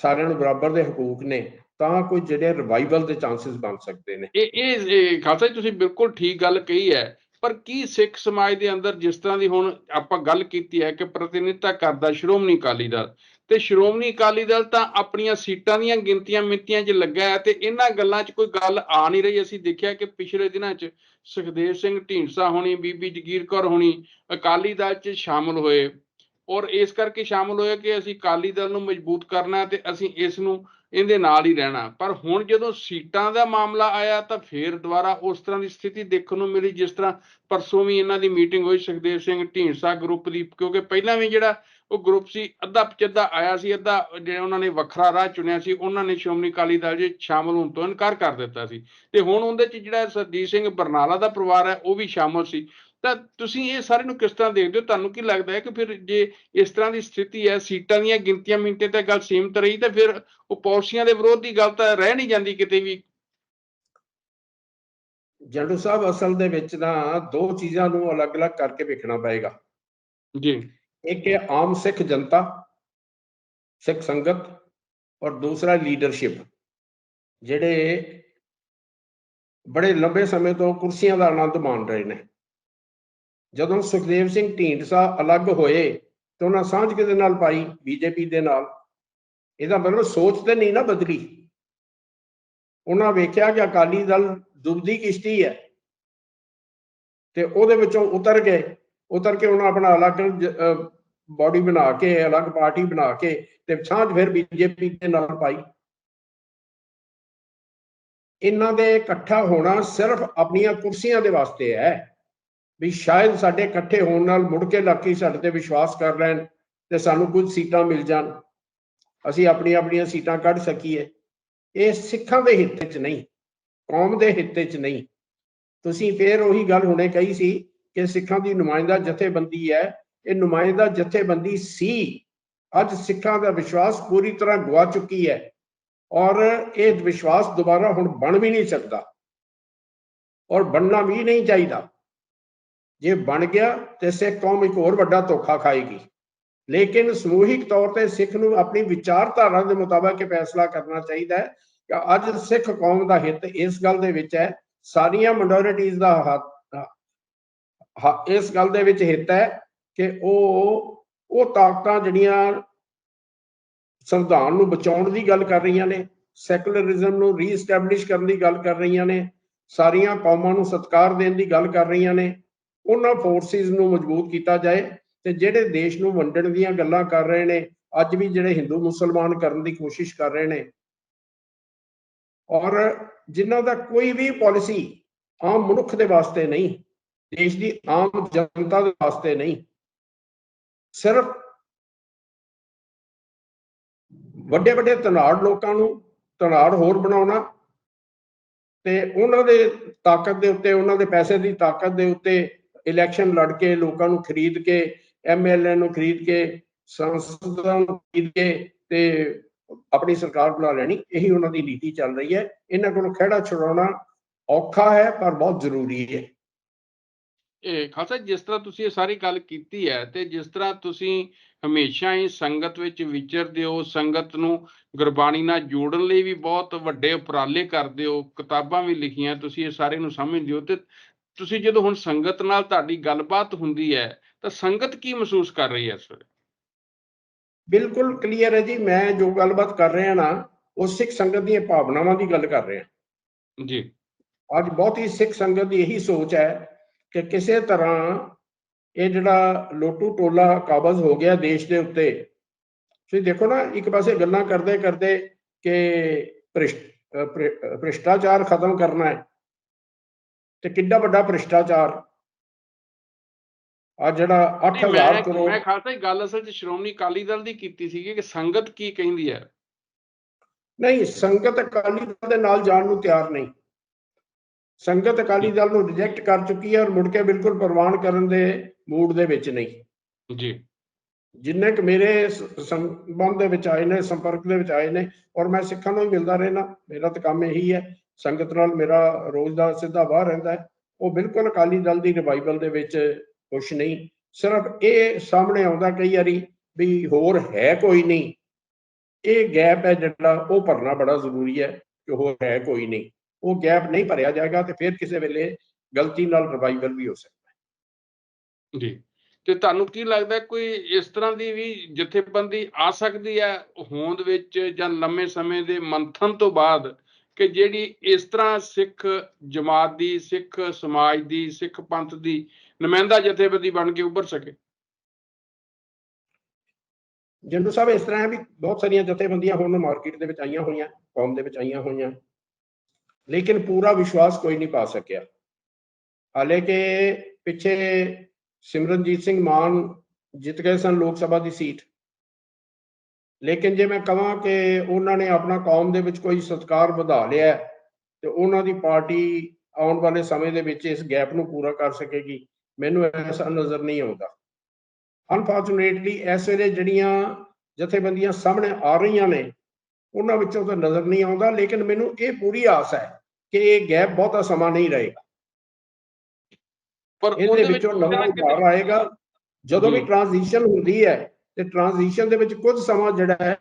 ਸਾਰਿਆਂ ਨੂੰ ਬਰਾਬਰ ਦੇ ਹਕੂਕ ਨੇ, ਤਾਂ ਕੋਈ ਜਿਹੜੇ ਰਿਵਾਈਵਲ ਦੇ ਚਾਂਸਸ ਬਣ ਸਕਦੇ ਨੇ।
ਇਹ ਇਹ ਇਹ ਖਾਲਸਾ ਜੀ, ਤੁਸੀਂ ਬਿਲਕੁਲ ਠੀਕ ਗੱਲ ਕਹੀ ਹੈ, ਪਰ ਕੀ ਸਿੱਖ ਸਮਾਜ ਦੇ ਅੰਦਰ ਜਿਸ ਤਰ੍ਹਾਂ ਦੀ ਹੁਣ ਆਪਾਂ ਗੱਲ ਕੀਤੀ ਹੈ ਕਿ ਪ੍ਰਤੀਨਿਧਤਾ ਕਰਦਾ ਸ਼੍ਰੋਮਣੀ ਅਕਾਲੀ ਦਲ ਤੇ ਸ਼੍ਰੋਮਣੀ ਅਕਾਲੀ ਦਲ ਤਾਂ ਆਪਣੀਆਂ ਸੀਟਾਂ ਦੀਆਂ ਗਿਣਤੀਆਂ ਮਿੰਤੀਆਂ 'ਚ ਲੱਗਾ ਹੈ ਤੇ ਇਹਨਾਂ ਗੱਲਾਂ 'ਚ ਕੋਈ ਗੱਲ ਆ ਨਹੀਂ ਰਹੀ। ਅਸੀਂ ਦੇਖਿਆ ਕਿ ਪਿਛਲੇ ਦਿਨਾਂ 'ਚ ਸੁਖਦੇਵ ਸਿੰਘ ਢੀਂਡਸਾ ਹੋਣੀ, ਬੀਬੀ ਜਗੀਰ ਕੌਰ ਹੋਣੀ ਅਕਾਲੀ ਦਲ 'ਚ ਸ਼ਾਮਲ ਹੋਏ ਔਰ ਇਸ ਕਰਕੇ ਸ਼ਾਮਲ ਹੋਏ ਕਿ ਅਸੀਂ ਅਕਾਲੀ ਦਲ ਨੂੰ ਮਜ਼ਬੂਤ ਕਰਨਾ ਤੇ ਅਸੀਂ ਇਸ ਨੂੰ ਇਹਦੇ ਨਾਲ ਹੀ ਰਹਿਣਾ। ਪਰ ਹੁਣ ਜਦੋਂ ਸੀਟਾਂ ਦਾ ਮਾਮਲਾ ਆਇਆ ਤਾਂ ਫੇਰ ਦੁਬਾਰਾ ਉਸ ਤਰ੍ਹਾਂ ਦੀ ਸਥਿਤੀ ਦੇਖਣ ਨੂੰ ਮਿਲੀ, ਜਿਸ ਤਰ੍ਹਾਂ ਪਰਸੋਂ ਵੀ ਇਹਨਾਂ ਦੀ ਮੀਟਿੰਗ ਹੋਈ ਸੁਖਦੇਵ ਸਿੰਘ ਢੀਂਡਸਾ ਗਰੁੱਪ ਦੀ, ਕਿਉਂਕਿ ਪਹਿਲਾਂ ਵੀ ਜਿਹੜਾ ਉਹ ਗਰੁੱਪ ਸੀ ਅੱਧਾ ਪਚੱਧਾ ਆਇਆ ਸੀ ਅੱਧਾ ਜਿਹੜਾ ਉਹਨਾਂ ਨੇ ਵੱਖਰਾ ਰਾਹ ਚੁਣਿਆ ਸੀ ਉਹਨਾਂ ਨੇ ਸ਼੍ਰੋਮਣੀ ਅਕਾਲੀ ਦਲ 'ਚ ਸ਼ਾਮਲ ਹੋਣ ਤੋਂ ਇਨਕਾਰ ਕਰ ਦਿੱਤਾ ਸੀ। ਤੇ ਹੁਣ ਉਹਦੇ 'ਚ ਜਿਹੜਾ ਸਰਜੀਤ ਸਿੰਘ ਬਰਨਾਲਾ ਦਾ ਪਰਿਵਾਰ ਹੈ ਉਹ ਵੀ ਸ਼ਾਮਲ ਸੀ। ਤਾਂ ਤੁਸੀਂ ਇਹ ਸਾਰੇ ਨੂੰ ਕਿਸ ਤਰ੍ਹਾਂ ਦੇਖਦੇ ਹੋ? ਤੁਹਾਨੂੰ ਕੀ ਲੱਗਦਾ ਹੈ ਕਿ ਫਿਰ ਜੇ ਇਸ ਤਰ੍ਹਾਂ ਦੀ ਸਥਿਤੀ ਹੈ ਸੀਟਾਂ ਦੀਆਂ ਗਿਣਤੀਆਂ ਮਿੰਟੇ ਤੇ ਗੱਲ ਸੀਮਤ ਰਹੀ ਤਾਂ ਫਿਰ ਉਹ ਪਾਲਿਸੀਆਂ ਦੇ ਵਿਰੋਧ ਦੀ ਗੱਲ ਤਾਂ ਰਹਿ ਨਹੀਂ ਜਾਂਦੀ ਕਿਤੇ ਵੀ?
ਜੰਡੂ ਸਾਹਿਬ ਅਸਲ ਦੇ ਵਿੱਚ ਨਾ ਦੋ ਚੀਜ਼ਾਂ ਨੂੰ ਅਲੱਗ-ਅਲੱਗ ਕਰਕੇ ਵੇਖਣਾ ਪਏਗਾ।
ਜੀ।
ਇੱਕ ਹੈ ਆਮ ਸਿੱਖ ਜਨਤਾ ਸਿੱਖ ਸੰਗਤ ਔਰ ਦੂਸਰਾ ਲੀਡਰਸ਼ਿਪ ਜਿਹੜੇ ਬੜੇ ਲੰਬੇ ਸਮੇਂ ਤੋਂ ਕੁਰਸੀਆਂ ਦਾ ਆਨੰਦ ਮਾਣ ਰਹੇ ਨੇ ਜਦੋਂ ਸੁਖਦੇਵ ਸਿੰਘ ਢੀਂਡਸਾ ਅਲੱਗ ਹੋਏ ਤੇ ਉਹਨਾਂ ਸਾਂਝ ਕਿਹਦੇ ਨਾਲ ਪਾਈ ਬੀਜੇਪੀ ਦੇ ਨਾਲ ਇਹਦਾ ਮਤਲਬ ਸੋਚ ਤੇ ਨਹੀਂ ਨਾ ਬਦਲੀ ਉਹਨਾਂ ਵੇਖਿਆ ਕਿ ਅਕਾਲੀ ਦਲ ਡੁੱਬਦੀ ਕਿਸ਼ਤੀ ਹੈ ਤੇ ਉਹਦੇ ਵਿੱਚੋਂ ਉਤਰ ਗਏ ਉਤਰ ਕੇ ਉਹਨਾਂ ਆਪਣਾ ਅਲੱਗ ਬਾਡੀ ਬਣਾ ਕੇ, ਅਲੱਗ ਪਾਰਟੀ ਬਣਾ ਕੇ ਤੇ ਸਾਂਝ ਫਿਰ ਬੀਜੇਪੀ ਦੇ ਨਾਲ ਪਾਈ। ਇਹਨਾਂ ਦੇ ਇਕੱਠਾ ਹੋਣਾ ਸਿਰਫ ਆਪਣੀਆਂ ਕੁਰਸੀਆਂ ਦੇ ਵਾਸਤੇ ਹੈ। ਵੀ ਸ਼ਾਇਦ ਸਾਡੇ ਇਕੱਠੇ ਹੋਣ ਨਾਲ ਮੁੜ ਕੇ ਲੋਕੀ ਸਾਡੇ ਤੇ ਵਿਸ਼ਵਾਸ ਕਰ ਲੈਣ ਤੇ ਸਾਨੂੰ ਕੁਝ ਸੀਟਾਂ ਮਿਲ ਜਾਣ। ਅਸੀਂ ਆਪਣੀਆਂ ਆਪਣੀਆਂ ਸੀਟਾਂ ਕੱਢ ਸਕੀਏ। ਇਹ ਸਿੱਖਾਂ ਦੇ ਹਿੱਤ 'ਚ ਨਹੀਂ, ਕੌਮ ਦੇ ਹਿੱਤ 'ਚ ਨਹੀਂ। ਤੁਸੀਂ ਫੇਰ ਉਹੀ ਗੱਲ ਹੁਣੇ ਕਹੀ ਸੀ ਕਿ ਸਿੱਖਾਂ ਦੀ ਨੁਮਾਇੰਦਾ ਜਥੇਬੰਦੀ ਹੈ। ਇਹ ਨੁਮਾਇੰਦਾ ਜਥੇਬੰਦੀ ਸੀ। ਅੱਜ ਸਿੱਖਾਂ ਦਾ ਵਿਸ਼ਵਾਸ ਪੂਰੀ ਤਰ੍ਹਾਂ ਗਵਾ ਚੁੱਕੀ ਹੈ ਔਰ ਇਹ ਵਿਸ਼ਵਾਸ ਦੁਬਾਰਾ ਹੁਣ ਬਣ ਵੀ ਨਹੀਂ ਸਕਦਾ ਔਰ ਬਣਨਾ ਵੀ ਨਹੀਂ ਚਾਹੀਦਾ। ਜੇ ਬਣ ਗਿਆ ਤੇ ਸਿੱਖ ਕੌਮ ਇੱਕ ਹੋਰ ਵੱਡਾ ਧੋਖਾ ਖਾਏਗੀ। ਲੇਕਿਨ ਸਮੂਹਿਕ ਤੌਰ ਤੇ ਸਿੱਖ ਨੂੰ ਆਪਣੀ ਵਿਚਾਰਧਾਰਾ ਦੇ ਮੁਤਾਬਕ ਇਹ ਫੈਸਲਾ ਕਰਨਾ ਚਾਹੀਦਾ ਹੈ ਕਿ ਅੱਜ ਸਿੱਖ ਕੌਮ ਦਾ ਹਿੱਤ ਇਸ ਗੱਲ ਦੇ ਵਿੱਚ ਹੈ। ਸਾਰੀਆਂ ਮਿਨੋਰਿਟੀਜ਼ ਦਾ ਹੱਕ ਇਸ ਗੱਲ ਦੇ ਵਿੱਚ ਹਿੱਤ ਹੈ ਕਿ ਉਹ ਉਹ ਤਾਕਤਾਂ ਜਿਹੜੀਆਂ ਸੰਵਿਧਾਨ ਨੂੰ ਬਚਾਉਣ ਦੀ ਗੱਲ ਕਰ ਰਹੀਆਂ ਨੇ ਸੈਕੂਲਰਿਜ਼ਮ ਨੂੰ ਰੀਐਸਟੈਬਲਿਸ਼ ਕਰਨ ਦੀ ਗੱਲ ਕਰ ਰਹੀਆਂ ਨੇ, ਸਾਰੀਆਂ ਕੌਮਾਂ ਨੂੰ ਸਤਿਕਾਰ ਦੇਣ ਦੀ ਗੱਲ ਕਰ ਰਹੀਆਂ ਨੇ, ਉਹਨਾਂ ਫੋਰਸਿਸ ਨੂੰ ਮਜ਼ਬੂਤ ਕੀਤਾ ਜਾਏ ਤੇ ਜਿਹੜੇ ਦੇਸ਼ ਨੂੰ ਵੰਡਣ ਦੀਆਂ ਗੱਲਾਂ ਕਰ ਰਹੇ ਨੇ, ਅੱਜ ਵੀ ਜਿਹੜੇ ਹਿੰਦੂ ਮੁਸਲਮਾਨ ਕਰਨ ਦੀ ਕੋਸ਼ਿਸ਼ ਕਰ ਰਹੇ ਨੇ। ਔਰ ਜਿਨ੍ਹਾਂ ਦਾ ਕੋਈ ਵੀ ਪਾਲਿਸੀ ਆਮ ਮਨੁੱਖ ਦੇ ਵਾਸਤੇ ਨਹੀਂ ਦੇਸ਼ ਦੀ ਆਮ ਜਨਤਾ ਦੇ ਵਾਸਤੇ ਨਹੀਂ, ਸਿਰਫ ਵੱਡੇ ਵੱਡੇ ਧਨਾੜ ਲੋਕਾਂ ਨੂੰ ਧਨਾੜ ਹੋਰ ਬਣਾਉਣਾ ਤੇ ਉਹਨਾਂ ਦੇ ਤਾਕਤ ਦੇ ਉੱਤੇ, ਉਹਨਾਂ ਦੇ ਪੈਸੇ ਦੀ ਤਾਕਤ ਦੇ ਉੱਤੇ ਇਲੈਕਸ਼ਨ ਲੜ ਕੇ ਲੋਕਾਂ ਨੂੰ ਖਰੀਦ ਕੇ ਐਮਐਲਏ ਨੂੰ ਖਰੀਦ ਕੇ, ਸੰਸਦਾਂ ਨੂੰ ਖਰੀਦ ਕੇ ਤੇ ਆਪਣੀ ਸਰਕਾਰ ਬਣਾ ਲੈਣੀ, ਇਹੀ ਉਹਨਾਂ ਦੀ ਨੀਤੀ ਚੱਲ ਰਹੀ ਹੈ। ਇਹਨਾਂ ਕੋਲੋਂ ਖਹਿੜਾ ਛੁਡਾਉਣਾ ਔਖਾ ਹੈ, ਪਰ ਬਹੁਤ ਜ਼ਰੂਰੀ ਹੈ।
ਖਾਲਸਾ ਜਿਸ ਤਰ੍ਹਾਂ ਤੁਸੀਂ ਇਹ ਸਾਰੀ ਗੱਲ ਕੀਤੀ ਹੈ ਤੇ ਜਿਸ ਤਰ੍ਹਾਂ ਤੁਸੀਂ ਹਮੇਸ਼ਾ ਹੀ ਸੰਗਤ ਵਿੱਚ ਵਿਚਰਦੇ ਹੋ ਸੰਗਤ ਨੂੰ ਗੁਰਬਾਣੀ ਨਾਲ ਜੋੜਨ ਲਈ ਵੀ ਬਹੁਤ ਵੱਡੇ ਉਪਰਾਲੇ ਕਰਦੇ ਹੋ ਕਿਤਾਬਾਂ ਵੀ ਲਿਖੀਆਂ ਤੁਸੀਂ ਇਹ ਸਾਰੇ ਨੂੰ ਸਮਝਦੇ ਹੋ ਤੇ ਤੁਸੀਂ ਜਦੋਂ ਹੁਣ ਸੰਗਤ ਨਾਲ ਤੁਹਾਡੀ ਗੱਲਬਾਤ ਹੁੰਦੀ ਹੈ ਤਾਂ ਸੰਗਤ ਕੀ ਮਹਿਸੂਸ ਕਰ ਰਹੀ ਹੈ ਇਸ ਵੇਲੇ?
ਬਿਲਕੁਲ ਕਲੀਅਰ ਹੈ ਜੀ ਮੈਂ ਜੋ ਗੱਲਬਾਤ ਕਰ ਰਿਹਾ ਨਾ ਉਹ ਸਿੱਖ ਸੰਗਤ ਦੀਆਂ ਭਾਵਨਾਵਾਂ ਦੀ ਗੱਲ ਕਰ ਰਿਹਾ।
ਜੀ।
ਅੱਜ ਬਹੁਤ ਹੀ ਸਿੱਖ ਸੰਗਤ ਦੀ ਇਹੀ ਸੋਚ ਹੈ ਕਿ ਕਿਸੇ ਤਰ੍ਹਾਂ ਇਹ ਜਿਹੜਾ ਲੋਟੂ ਟੋਲਾ ਕਾਬਜ਼ ਹੋ ਗਿਆ ਦੇਸ਼ ਦੇ ਉੱਤੇ। ਤੁਸੀਂ ਦੇਖੋ ਨਾ ਇੱਕ ਪਾਸੇ ਗੱਲਾਂ ਕਰਦੇ ਕਰਦੇ ਕਿ ਭ੍ਰਿਸ਼ਟਾਚਾਰ ਖਤਮ ਕਰਨਾ ਹੈ ਤੇ ਕਿੱਡਾ ਵੱਡਾ ਭ੍ਰਿਸ਼ਟਾਚਾਰ। ਆ ਜਿਹੜਾ
ਨਹੀਂ,
8000
ਮੈਂ
ਕਰੋੜ
ਮੈਂ ਖਾਲਸਾ ਗੱਲ ਅਸਲ 'ਚ ਸ਼੍ਰੋਮਣੀ ਅਕਾਲੀ ਦਲ ਦੀ ਕੀਤੀ ਸੀਗੀ ਕਿ ਸੰਗਤ ਕੀ ਕਹਿੰਦੀ ਹੈ?
ਨਹੀਂ ਸੰਗਤ ਅਕਾਲੀ ਦਲ ਦੇ ਨਾਲ ਜਾਣ ਨੂੰ ਤਿਆਰ ਨਹੀਂ। ਸੰਗਤ ਅਕਾਲੀ ਦਲ ਨੂੰ ਰਿਜੈਕਟ ਕਰ ਚੁੱਕੀ ਹੈ ਔਰ ਮੁੜ ਕੇ ਬਿਲਕੁਲ ਪ੍ਰਵਾਨ ਕਰਨ ਦੇ ਮੂਡ ਦੇ ਵਿੱਚ ਨਹੀਂ।
ਜੀ।
ਜਿੰਨੇ ਕਿ ਮੇਰੇ ਸੰਬੰਧ ਦੇ ਵਿੱਚ ਆਏ ਨੇ ਸੰਪਰਕ ਦੇ ਵਿੱਚ ਆਏ ਨੇ ਔਰ ਮੈਂ ਸਿੱਖਾਂ ਨੂੰ ਹੀ ਮਿਲਦਾ ਰਹਿਣਾ ਮੇਰਾ ਤਾਂ ਕੰਮ ਇਹੀ ਹੈ। ਸੰਗਤ ਨਾਲ ਮੇਰਾ ਰੋਜ਼ ਦਾ ਸਿੱਧਾ ਵਾਹ ਰਹਿੰਦਾ ਹੈ। ਉਹ ਬਿਲਕੁਲ ਅਕਾਲੀ ਦਲ ਦੀ ਰਿਵਾਈਵਲ ਦੇ ਵਿੱਚ ਕੁਛ ਨਹੀਂ। ਸਿਰਫ ਇਹ ਸਾਹਮਣੇ ਆਉਂਦਾ ਕਈ ਵਾਰੀ ਵੀ ਹੋਰ ਹੈ ਕੋਈ ਨਹੀਂ। ਇਹ ਗੈਪ ਹੈ ਜਿਹੜਾ ਉਹ ਭਰਨਾ ਬੜਾ ਜ਼ਰੂਰੀ ਹੈ ਕਿ ਹੋਰ ਹੈ ਕੋਈ ਨਹੀਂ। ਉਹ ਗੈਪ ਨਹੀਂ ਭਰਿਆ ਜਾਏਗਾ ਤੇ ਫਿਰ ਕਿਸੇ ਵੇਲੇ ਗਲਤੀ ਨਾਲ ਰਿਵਾਈਵਲ ਵੀ ਹੋ ਸਕਦਾ
ਜੀ। ਤੇ ਤੁਹਾਨੂੰ ਕੀ ਲੱਗਦਾ ਕੋਈ ਇਸ ਤਰ੍ਹਾਂ ਦੀ ਵੀ ਜਥੇਬੰਦੀ ਆ ਸਕਦੀ ਹੈ ਹੋਂਦ ਵਿੱਚ ਜਾਂ ਲੰਮੇ ਸਮੇਂ ਦੇ ਮੰਥਨ ਤੋਂ ਬਾਅਦ ਕਿ ਜਿਹੜੀ ਇਸ ਤਰ੍ਹਾਂ ਸਿੱਖ ਜਮਾਤ ਦੀ ਸਿੱਖ ਸਮਾਜ ਦੀ ਸਿੱਖ ਪੰਥ ਦੀ ਨੁਮਾਇੰਦਾ ਜਥੇਬੰਦੀ ਬਣ ਕੇ ਉੱਭਰ ਸਕੇ?
ਜੰਡੂ ਸਾਹਿਬ ਇਸ ਤਰ੍ਹਾਂ ਹੈ ਵੀ ਬਹੁਤ ਸਾਰੀਆਂ ਜਥੇਬੰਦੀਆਂ ਹੁਣ ਮਾਰਕੀਟ ਦੇ ਵਿੱਚ ਆਈਆਂ ਹੋਈਆਂ ਕੌਮ ਦੇ ਵਿੱਚ ਆਈਆਂ ਹੋਈਆਂ। ਲੇਕਿਨ ਪੂਰਾ ਵਿਸ਼ਵਾਸ ਕੋਈ ਨਹੀਂ ਪਾ ਸਕਿਆ। ਹਾਲੇ ਕਿ ਪਿੱਛੇ ਸਿਮਰਨਜੀਤ ਸਿੰਘ ਮਾਨ ਜਿੱਤ ਗਏ ਸਨ ਲੋਕ ਸਭਾ ਦੀ ਸੀਟ। ਲੇਕਿਨ ਜੇ ਮੈਂ ਕਹਾਂ ਕਿ ਉਹਨਾਂ ਨੇ ਆਪਣਾ ਕੌਮ ਦੇ ਵਿੱਚ ਕੋਈ ਸਤਕਾਰ ਵਧਾ ਲਿਆ ਹੈ, ਤੇ ਉਹਨਾਂ ਦੀ ਪਾਰਟੀ ਆਉਣ ਵਾਲੇ ਸਮੇਂ ਦੇ ਵਿੱਚ ਇਸ ਗੈਪ ਨੂੰ ਪੂਰਾ ਕਰ ਸਕੇਗੀ ਮੈਨੂੰ ਐਸਾ ਨਜ਼ਰ ਨਹੀਂ ਆਉਂਦਾ। ਅਨਫੋਰਚੂਨੇਟਲੀ ਇਸ ਵੇਲੇ ਜਿਹੜੀਆਂ ਜਥੇਬੰਦੀਆਂ ਸਾਹਮਣੇ ਆ ਰਹੀਆਂ ਨੇ ਉਹਨਾਂ ਵਿੱਚੋਂ ਤਾਂ ਨਜ਼ਰ ਨਹੀਂ ਆਉਂਦਾ ਲੇਕਿਨ ਮੈਨੂੰ ਇਹ ਪੂਰੀ ਆਸ ਹੈ ਕਿ ਇਹ ਗੈਪ ਬਹੁਤਾ ਸਮਾਂ ਨਹੀਂ ਰਹੇਗਾ
ਪਰ ਉਹਦੇ ਵਿੱਚ
ਨਵਾਂ ਉਭਾਰ ਆਏਗਾ ਜਦੋਂ ਵੀ। ਟ੍ਰਾਂਜੀਸ਼ਨ ਹੁੰਦੀ ਹੈ ਤੇ ਟ੍ਰਾਂਜੀਸ਼ਨ ਦੇ ਵਿੱਚ ਕੁਝ ਸਮਾਂ ਜਿਹੜਾ ਹੈ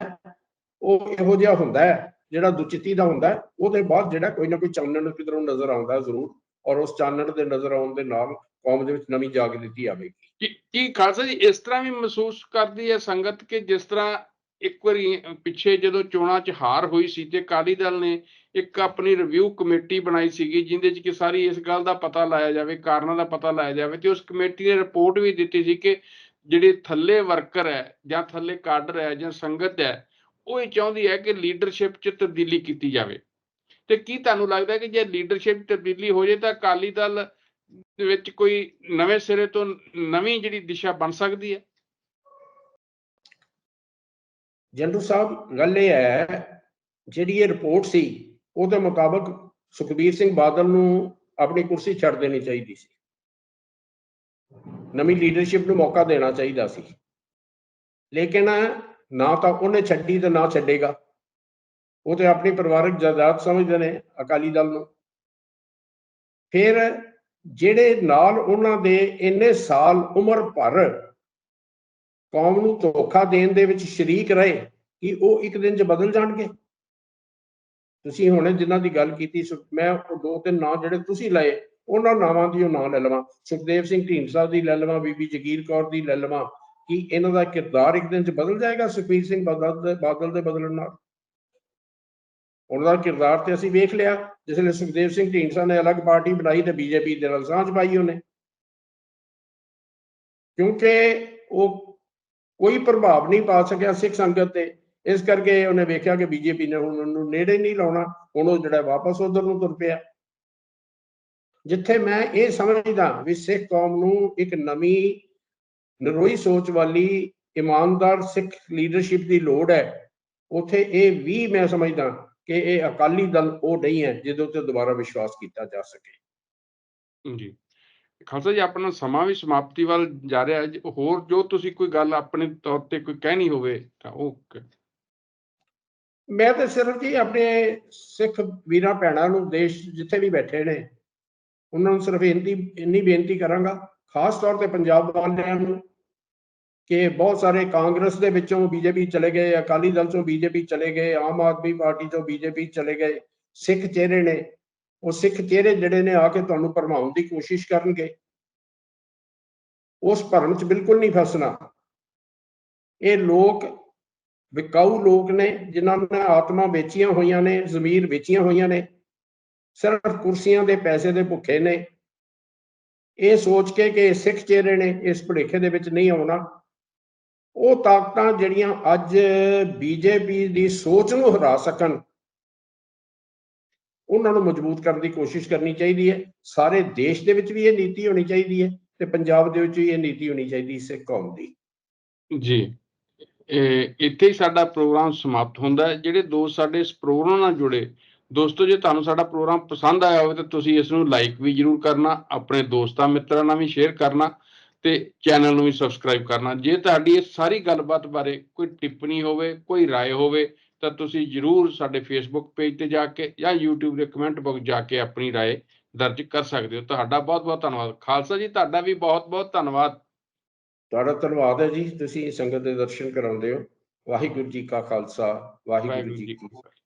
ਉਹ ਇਹੋ ਜਿਹਾ ਹੁੰਦਾ ਹੈ ਜਿਹੜਾ ਦੁਚਿੱਤੀ ਦਾ ਹੁੰਦਾ ਹੈ ਉਹਦੇ ਬਾਅਦ ਜਿਹੜਾ ਕੋਈ ਨਾ ਕੋਈ ਚਾਨਣ ਕਿਧਰੋਂ ਨਜ਼ਰ ਆਉਂਦਾ ਜ਼ਰੂਰ ਔਰ ਉਸ ਚਾਨਣ ਦੇ ਨਜ਼ਰ ਆਉਣ ਦੇ ਨਾਲ ਕੌਮ ਦੇ ਵਿੱਚ ਨਵੀਂ ਜਾਗ ਦਿੱਤੀ ਆਵੇਗੀ
ਕੀ ਕੀ ਖਾਲਸਾ ਜੀ ਇਸ ਤਰ੍ਹਾਂ ਵੀ ਮਹਿਸੂਸ ਕਰਦੀ ਹੈ ਸੰਗਤ ਕਿ ਜਿਸ ਤਰ੍ਹਾਂ ਇੱਕ ਵਾਰੀ ਪਿੱਛੇ ਜਦੋਂ ਚੋਣਾਂ 'ਚ ਹਾਰ ਹੋਈ ਸੀ ਤੇ ਅਕਾਲੀ ਦਲ ਨੇ ਇੱਕ ਆਪਣੀ ਰਿਵਿਊ ਕਮੇਟੀ ਬਣਾਈ ਸੀਗੀ ਜਿੰਦੇ 'ਚ ਕਿ ਸਾਰੀ ਇਸ ਗੱਲ ਦਾ ਪਤਾ ਲਾਇਆ ਜਾਵੇ, ਕਾਰਨਾਂ ਦਾ ਪਤਾ ਲਾਇਆ ਜਾਵੇ ਤੇ ਉਸ ਕਮੇਟੀ ਨੇ ਰਿਪੋਰਟ ਵੀ ਦਿੱਤੀ ਸੀ ਕਿ ਜਿਹੜੇ ਥੱਲੇ ਵਰਕਰ ਹੈ ਜਾਂ ਥੱਲੇ ਕਾਡਰ ਹੈ ਜਾਂ ਸੰਗਤ ਹੈ, ਉਹ ਇਹ ਚਾਹੁੰਦੀ ਹੈ ਕਿ ਲੀਡਰਸ਼ਿਪ 'ਚ ਤਬਦੀਲੀ ਕੀਤੀ ਜਾਵੇ। ਤੇ ਕੀ ਤੁਹਾਨੂੰ ਲੱਗਦਾ ਕਿ ਜੇ ਲੀਡਰਸ਼ਿਪ ਤਬਦੀਲੀ ਹੋ ਜਾਏ ਤਾਂ ਅਕਾਲੀ ਦਲ ਦੇ ਵਿੱਚ ਕੋਈ ਨਵੇਂ ਸਿਰੇ ਤੋਂ ਨਵੀਂ ਜਿਹੜੀ ਦਿਸ਼ਾ ਬਣ ਸਕਦੀ ਹੈ?
ਜੰਡੂ ਸਾਹਿਬ, ਗੱਲ ਇਹ ਹੈ ਜਿਹੜੀ ਇਹ ਰਿਪੋਰਟ ਸੀ, ਉਹਦੇ ਮੁਤਾਬਕ ਸੁਖਬੀਰ ਸਿੰਘ ਬਾਦਲ ਨੂੰ ਆਪਣੀ ਕੁਰਸੀ ਛੱਡ ਦੇਣੀ ਚਾਹੀਦੀ ਸੀ। ਨਵੀਂ ਲੀਡਰਸ਼ਿਪ ਨੂੰ ਮੌਕਾ ਦੇਣਾ ਚਾਹੀਦਾ ਸੀ। ਲੇਕਿਨ ਨਾ ਤਾਂ ਉਹਨੇ ਛੱਡੀ ਤੇ ਨਾ ਛੱਡੇਗਾ। ਉਹ ਤੇ ਆਪਣੀ ਪਰਿਵਾਰਕ ਜਾਇਦਾਦ ਸਮਝਦੇ ਨੇ ਅਕਾਲੀ ਦਲ ਨੂੰ। ਫਿਰ ਜਿਹੜੇ ਨਾਲ ਉਹਨਾਂ ਦੇ ਇੰਨੇ ਸਾਲ ਉਮਰ ਭਰ ਕੌਮ ਨੂੰ ਧੋਖਾ ਦੇਣ ਦੇ ਵਿੱਚ ਸ਼ਰੀਕ ਰਹੇ, ਕਿ ਉਹ ਇੱਕ ਦਿਨ 'ਚ ਬਦਲ ਜਾਣਗੇ? ਤੁਸੀਂ ਹੁਣੇ ਜਿਨ੍ਹਾਂ ਦੀ ਗੱਲ ਕੀਤੀ ਮੈਂ ਉਹ ਦੋ ਤਿੰਨ ਨਾਂ ਜਿਹੜੇ ਤੁਸੀਂ ਲਏ, ਉਹਨਾਂ ਨਾਵਾਂ ਦੀ ਉਹ ਨਾਂ ਲੈ ਲਵਾਂ। ਸੁਖਦੇਵ ਸਿੰਘ ਢੀਂਡਸਾ ਦੀ ਲੈ ਲਵਾਂ, ਬੀਬੀ ਜਗੀਰ ਕੌਰ ਦੀ ਲੈ ਲਵਾਂ। ਕਿ ਇਹਨਾਂ ਦਾ ਕਿਰਦਾਰ ਇੱਕ ਦਿਨ 'ਚ ਬਦਲ ਜਾਏਗਾ ਸੁਖਬੀਰ ਸਿੰਘ ਬਾਦਲ ਦੇ ਬਾਦਲ ਦੇ ਬਦਲਣ ਨਾਲ? ਉਹਨਾਂ ਦਾ ਕਿਰਦਾਰ ਤੇ ਅਸੀਂ ਵੇਖ ਲਿਆ, ਜਿਸ ਵੇਲੇ ਸੁਖਦੇਵ ਸਿੰਘ ਢੀਂਡਸਾ ਨੇ ਅਲੱਗ ਪਾਰਟੀ ਬਣਾਈ ਤੇ ਬੀਜੇਪੀ ਦੇ ਨਾਲ ਸਾਂਝ ਪਾਈ ਉਹਨੇ। ਕਿਉਂਕਿ ਉਹ ਕੋਈ ਪ੍ਰਭਾਵ ਨਹੀਂ ਪਾ ਸਕਿਆ ਸਿੱਖ ਸੰਗਤ ਤੇ। ਇਸ ਕਰਕੇ ਉਹਨੇ ਵੇਖਿਆ ਕਿ ਬੀਜੇਪੀ ਨੇ ਹੁਣ ਉਹਨੂੰ ਨੇੜੇ ਨਹੀਂ ਲਾਉਣਾ, ਹੁਣ ਉਹ ਜਿਹੜਾ ਵਾਪਸ ਉਧਰ ਨੂੰ ਤੁਰ ਪਿਆ। ਜਿੱਥੇ ਮੈਂ ਇਹ ਸਮਝਦਾ ਵੀ ਸਿੱਖ ਕੌਮ ਨੂੰ ਇੱਕ ਨਵੀਂ ਨਰੋਈ ਸੋਚ ਵਾਲੀ ਇਮਾਨਦਾਰ ਸਿੱਖ ਲੀਡਰਸ਼ਿਪ ਦੀ ਲੋੜ ਹੈ। ਉਥੇ ਇਹ ਵੀ ਮੈਂ ਸਮਝਦਾ ਕਿ ਇਹ ਅਕਾਲੀ ਦਲ ਉਹ ਨਹੀਂ ਹੈ ਜਿਹਦੇ ਉੱਤੇ ਦੁਬਾਰਾ ਵਿਸ਼ਵਾਸ ਕੀਤਾ ਜਾ ਸਕੇ।
ਜੀ। ਖਾਲਸਾ ਜੀ, ਆਪਣਾ ਸਮਾਂ ਵੀ ਸਮਾਪਤੀ ਵੱਲ ਜਾ ਰਿਹਾ ਹੈ ਹੋਰ ਜੋ ਤੁਸੀਂ ਕੋਈ ਗੱਲ ਆਪਣੇ ਤੌਰ ਤੇ ਕੋਈ ਕਹਿਣੀ ਹੋਵੇ ਤਾਂ ਉਹ
ਮੈਂ ਤਾਂ ਸਿਰਫ ਜੀ ਆਪਣੇ ਸਿੱਖ ਵੀਰਾਂ ਭੈਣਾਂ ਨੂੰ ਦੇਸ਼ ਜਿੱਥੇ ਵੀ ਬੈਠੇ ਨੇ, ਉਹਨਾਂ ਨੂੰ ਸਿਰਫ ਇੰਨੀ ਇੰਨੀ ਬੇਨਤੀ ਕਰਾਂਗਾ, ਖਾਸ ਤੌਰ ਤੇ ਪੰਜਾਬ ਵਾਲਿਆਂ ਨੂੰ, ਕਿ ਬਹੁਤ ਸਾਰੇ ਕਾਂਗਰਸ ਦੇ ਵਿੱਚੋਂ ਬੀਜੇਪੀ ਚਲੇ ਗਏ, ਅਕਾਲੀ ਦਲ ਚੋਂ ਬੀਜੇਪੀ ਚਲੇ ਗਏ, ਆਮ ਆਦਮੀ ਪਾਰਟੀ ਚੋਂ ਬੀਜੇਪੀ ਚਲੇ ਗਏ, ਸਿੱਖ ਚਿਹਰੇ ਨੇ। ਉਹ ਸਿੱਖ ਚਿਹਰੇ ਜਿਹੜੇ ਨੇ ਆ ਕੇ ਤੁਹਾਨੂੰ ਭਰਮਾਉਣ ਦੀ ਕੋਸ਼ਿਸ਼ ਕਰਨਗੇ? ਉਸ ਭਰਮ 'ਚ ਬਿਲਕੁਲ ਨਹੀਂ ਫਸਣਾ। ਇਹ ਲੋਕ, ਵਿਕਾਊ ਲੋਕ ਨੇ, ਜਿਨ੍ਹਾਂ ਨੇ ਆਤਮਾ ਵੇਚੀਆਂ ਹੋਈਆਂ ਨੇ, ਜ਼ਮੀਰ ਵੇਚੀਆਂ ਹੋਈਆਂ ਨੇ, ਸਿਰਫ ਕੁਰਸੀਆਂ ਦੇ ਪੈਸੇ ਦੇ ਭੁੱਖੇ ਨੇ। ਇਹ ਸੋਚ ਕੇ ਕਿ ਇਹ ਸਿੱਖ ਚਿਹਰੇ ਨੇ, ਇਸ ਭੁਲੇਖੇ ਦੇ ਵਿੱਚ ਨਹੀਂ ਆਉਣਾ। ਉਹ ਤਾਕਤਾਂ ਜਿਹੜੀਆਂ ਅੱਜ ਬੀਜੇਪੀ ਦੀ ਸੋਚ ਨੂੰ ਹਰਾ ਸਕਣ ਉਹਨਾਂ ਨੂੰ ਮਜ਼ਬੂਤ ਕਰਨ ਦੀ ਕੋਸ਼ਿਸ਼ ਕਰਨੀ ਚਾਹੀਦੀ ਹੈ ਸਾਰੇ ਦੇਸ਼ ਦੇ ਵਿੱਚ ਵੀ ਇਹ ਨੀਤੀ ਹੋਣੀ ਚਾਹੀਦੀ ਹੈ ਤੇ ਪੰਜਾਬ ਦੇ ਵਿੱਚ ਵੀ ਇਹ ਨੀਤੀ ਹੋਣੀ ਚਾਹੀਦੀ ਸਿੱਖ ਕੌਮ ਦੀ
ਜੀ ਇਹ ਇੱਥੇ ਹੀ ਸਾਡਾ ਪ੍ਰੋਗਰਾਮ ਸਮਾਪਤ ਹੁੰਦਾ ਹੈ ਜਿਹੜੇ ਦੋਸਤ ਸਾਡੇ ਇਸ ਪ੍ਰੋਗਰਾਮ ਨਾਲ ਜੁੜੇ ਦੋਸਤੋ ਜੇ ਤੁਹਾਨੂੰ ਸਾਡਾ ਪ੍ਰੋਗਰਾਮ ਪਸੰਦ ਆਇਆ ਹੋਵੇ ਤਾਂ ਤੁਸੀਂ ਇਸ ਨੂੰ ਲਾਈਕ ਵੀ ਜਰੂਰ ਕਰਨਾ ਆਪਣੇ ਦੋਸਤਾਂ ਮਿੱਤਰਾਂ ਨਾਲ ਵੀ ਸ਼ੇਅਰ ਕਰਨਾ ਤੇ ਚੈਨਲ ਨੂੰ ਵੀ ਸਬਸਕ੍ਰਾਈਬ ਕਰਨਾ ਜੇ ਤੁਹਾਡੀ ਇਸ ਸਾਰੀ ਗੱਲਬਾਤ ਬਾਰੇ ਕੋਈ ਟਿੱਪਣੀ ਹੋਵੇ ਕੋਈ رائے ਹੋਵੇ ਤਾਂ ਤੁਸੀਂ ਜਰੂਰ ਸਾਡੇ ਫੇਸਬੁੱਕ ਪੇਜ ਤੇ ਜਾ ਕੇ ਜਾਂ YouTube ਦੇ ਕਮੈਂਟ ਬਾਕਸ ਜਾ ਕੇ ਆਪਣੀ رائے ਦਰਜ ਕਰ ਸਕਦੇ ਹੋ ਤੁਹਾਡਾ ਬਹੁਤ ਬਹੁਤ ਧੰਨਵਾਦ ਖਾਲਸਾ ਜੀ ਤੁਹਾਡਾ ਵੀ ਬਹੁਤ ਬਹੁਤ ਧੰਨਵਾਦ
ਤੁਹਾਡਾ ਧੰਨਵਾਦ ਹੈ ਜੀ ਤੁਸੀਂ ਸੰਗਤ ਦੇ ਦਰਸ਼ਨ ਕਰਾਉਂਦੇ ਹੋ ਵਾਹਿਗੁਰੂ ਜੀ ਕਾ ਖਾਲਸਾ ਵਾਹਿਗੁਰੂ ਜੀ ਕੀ ਫਤਿਹ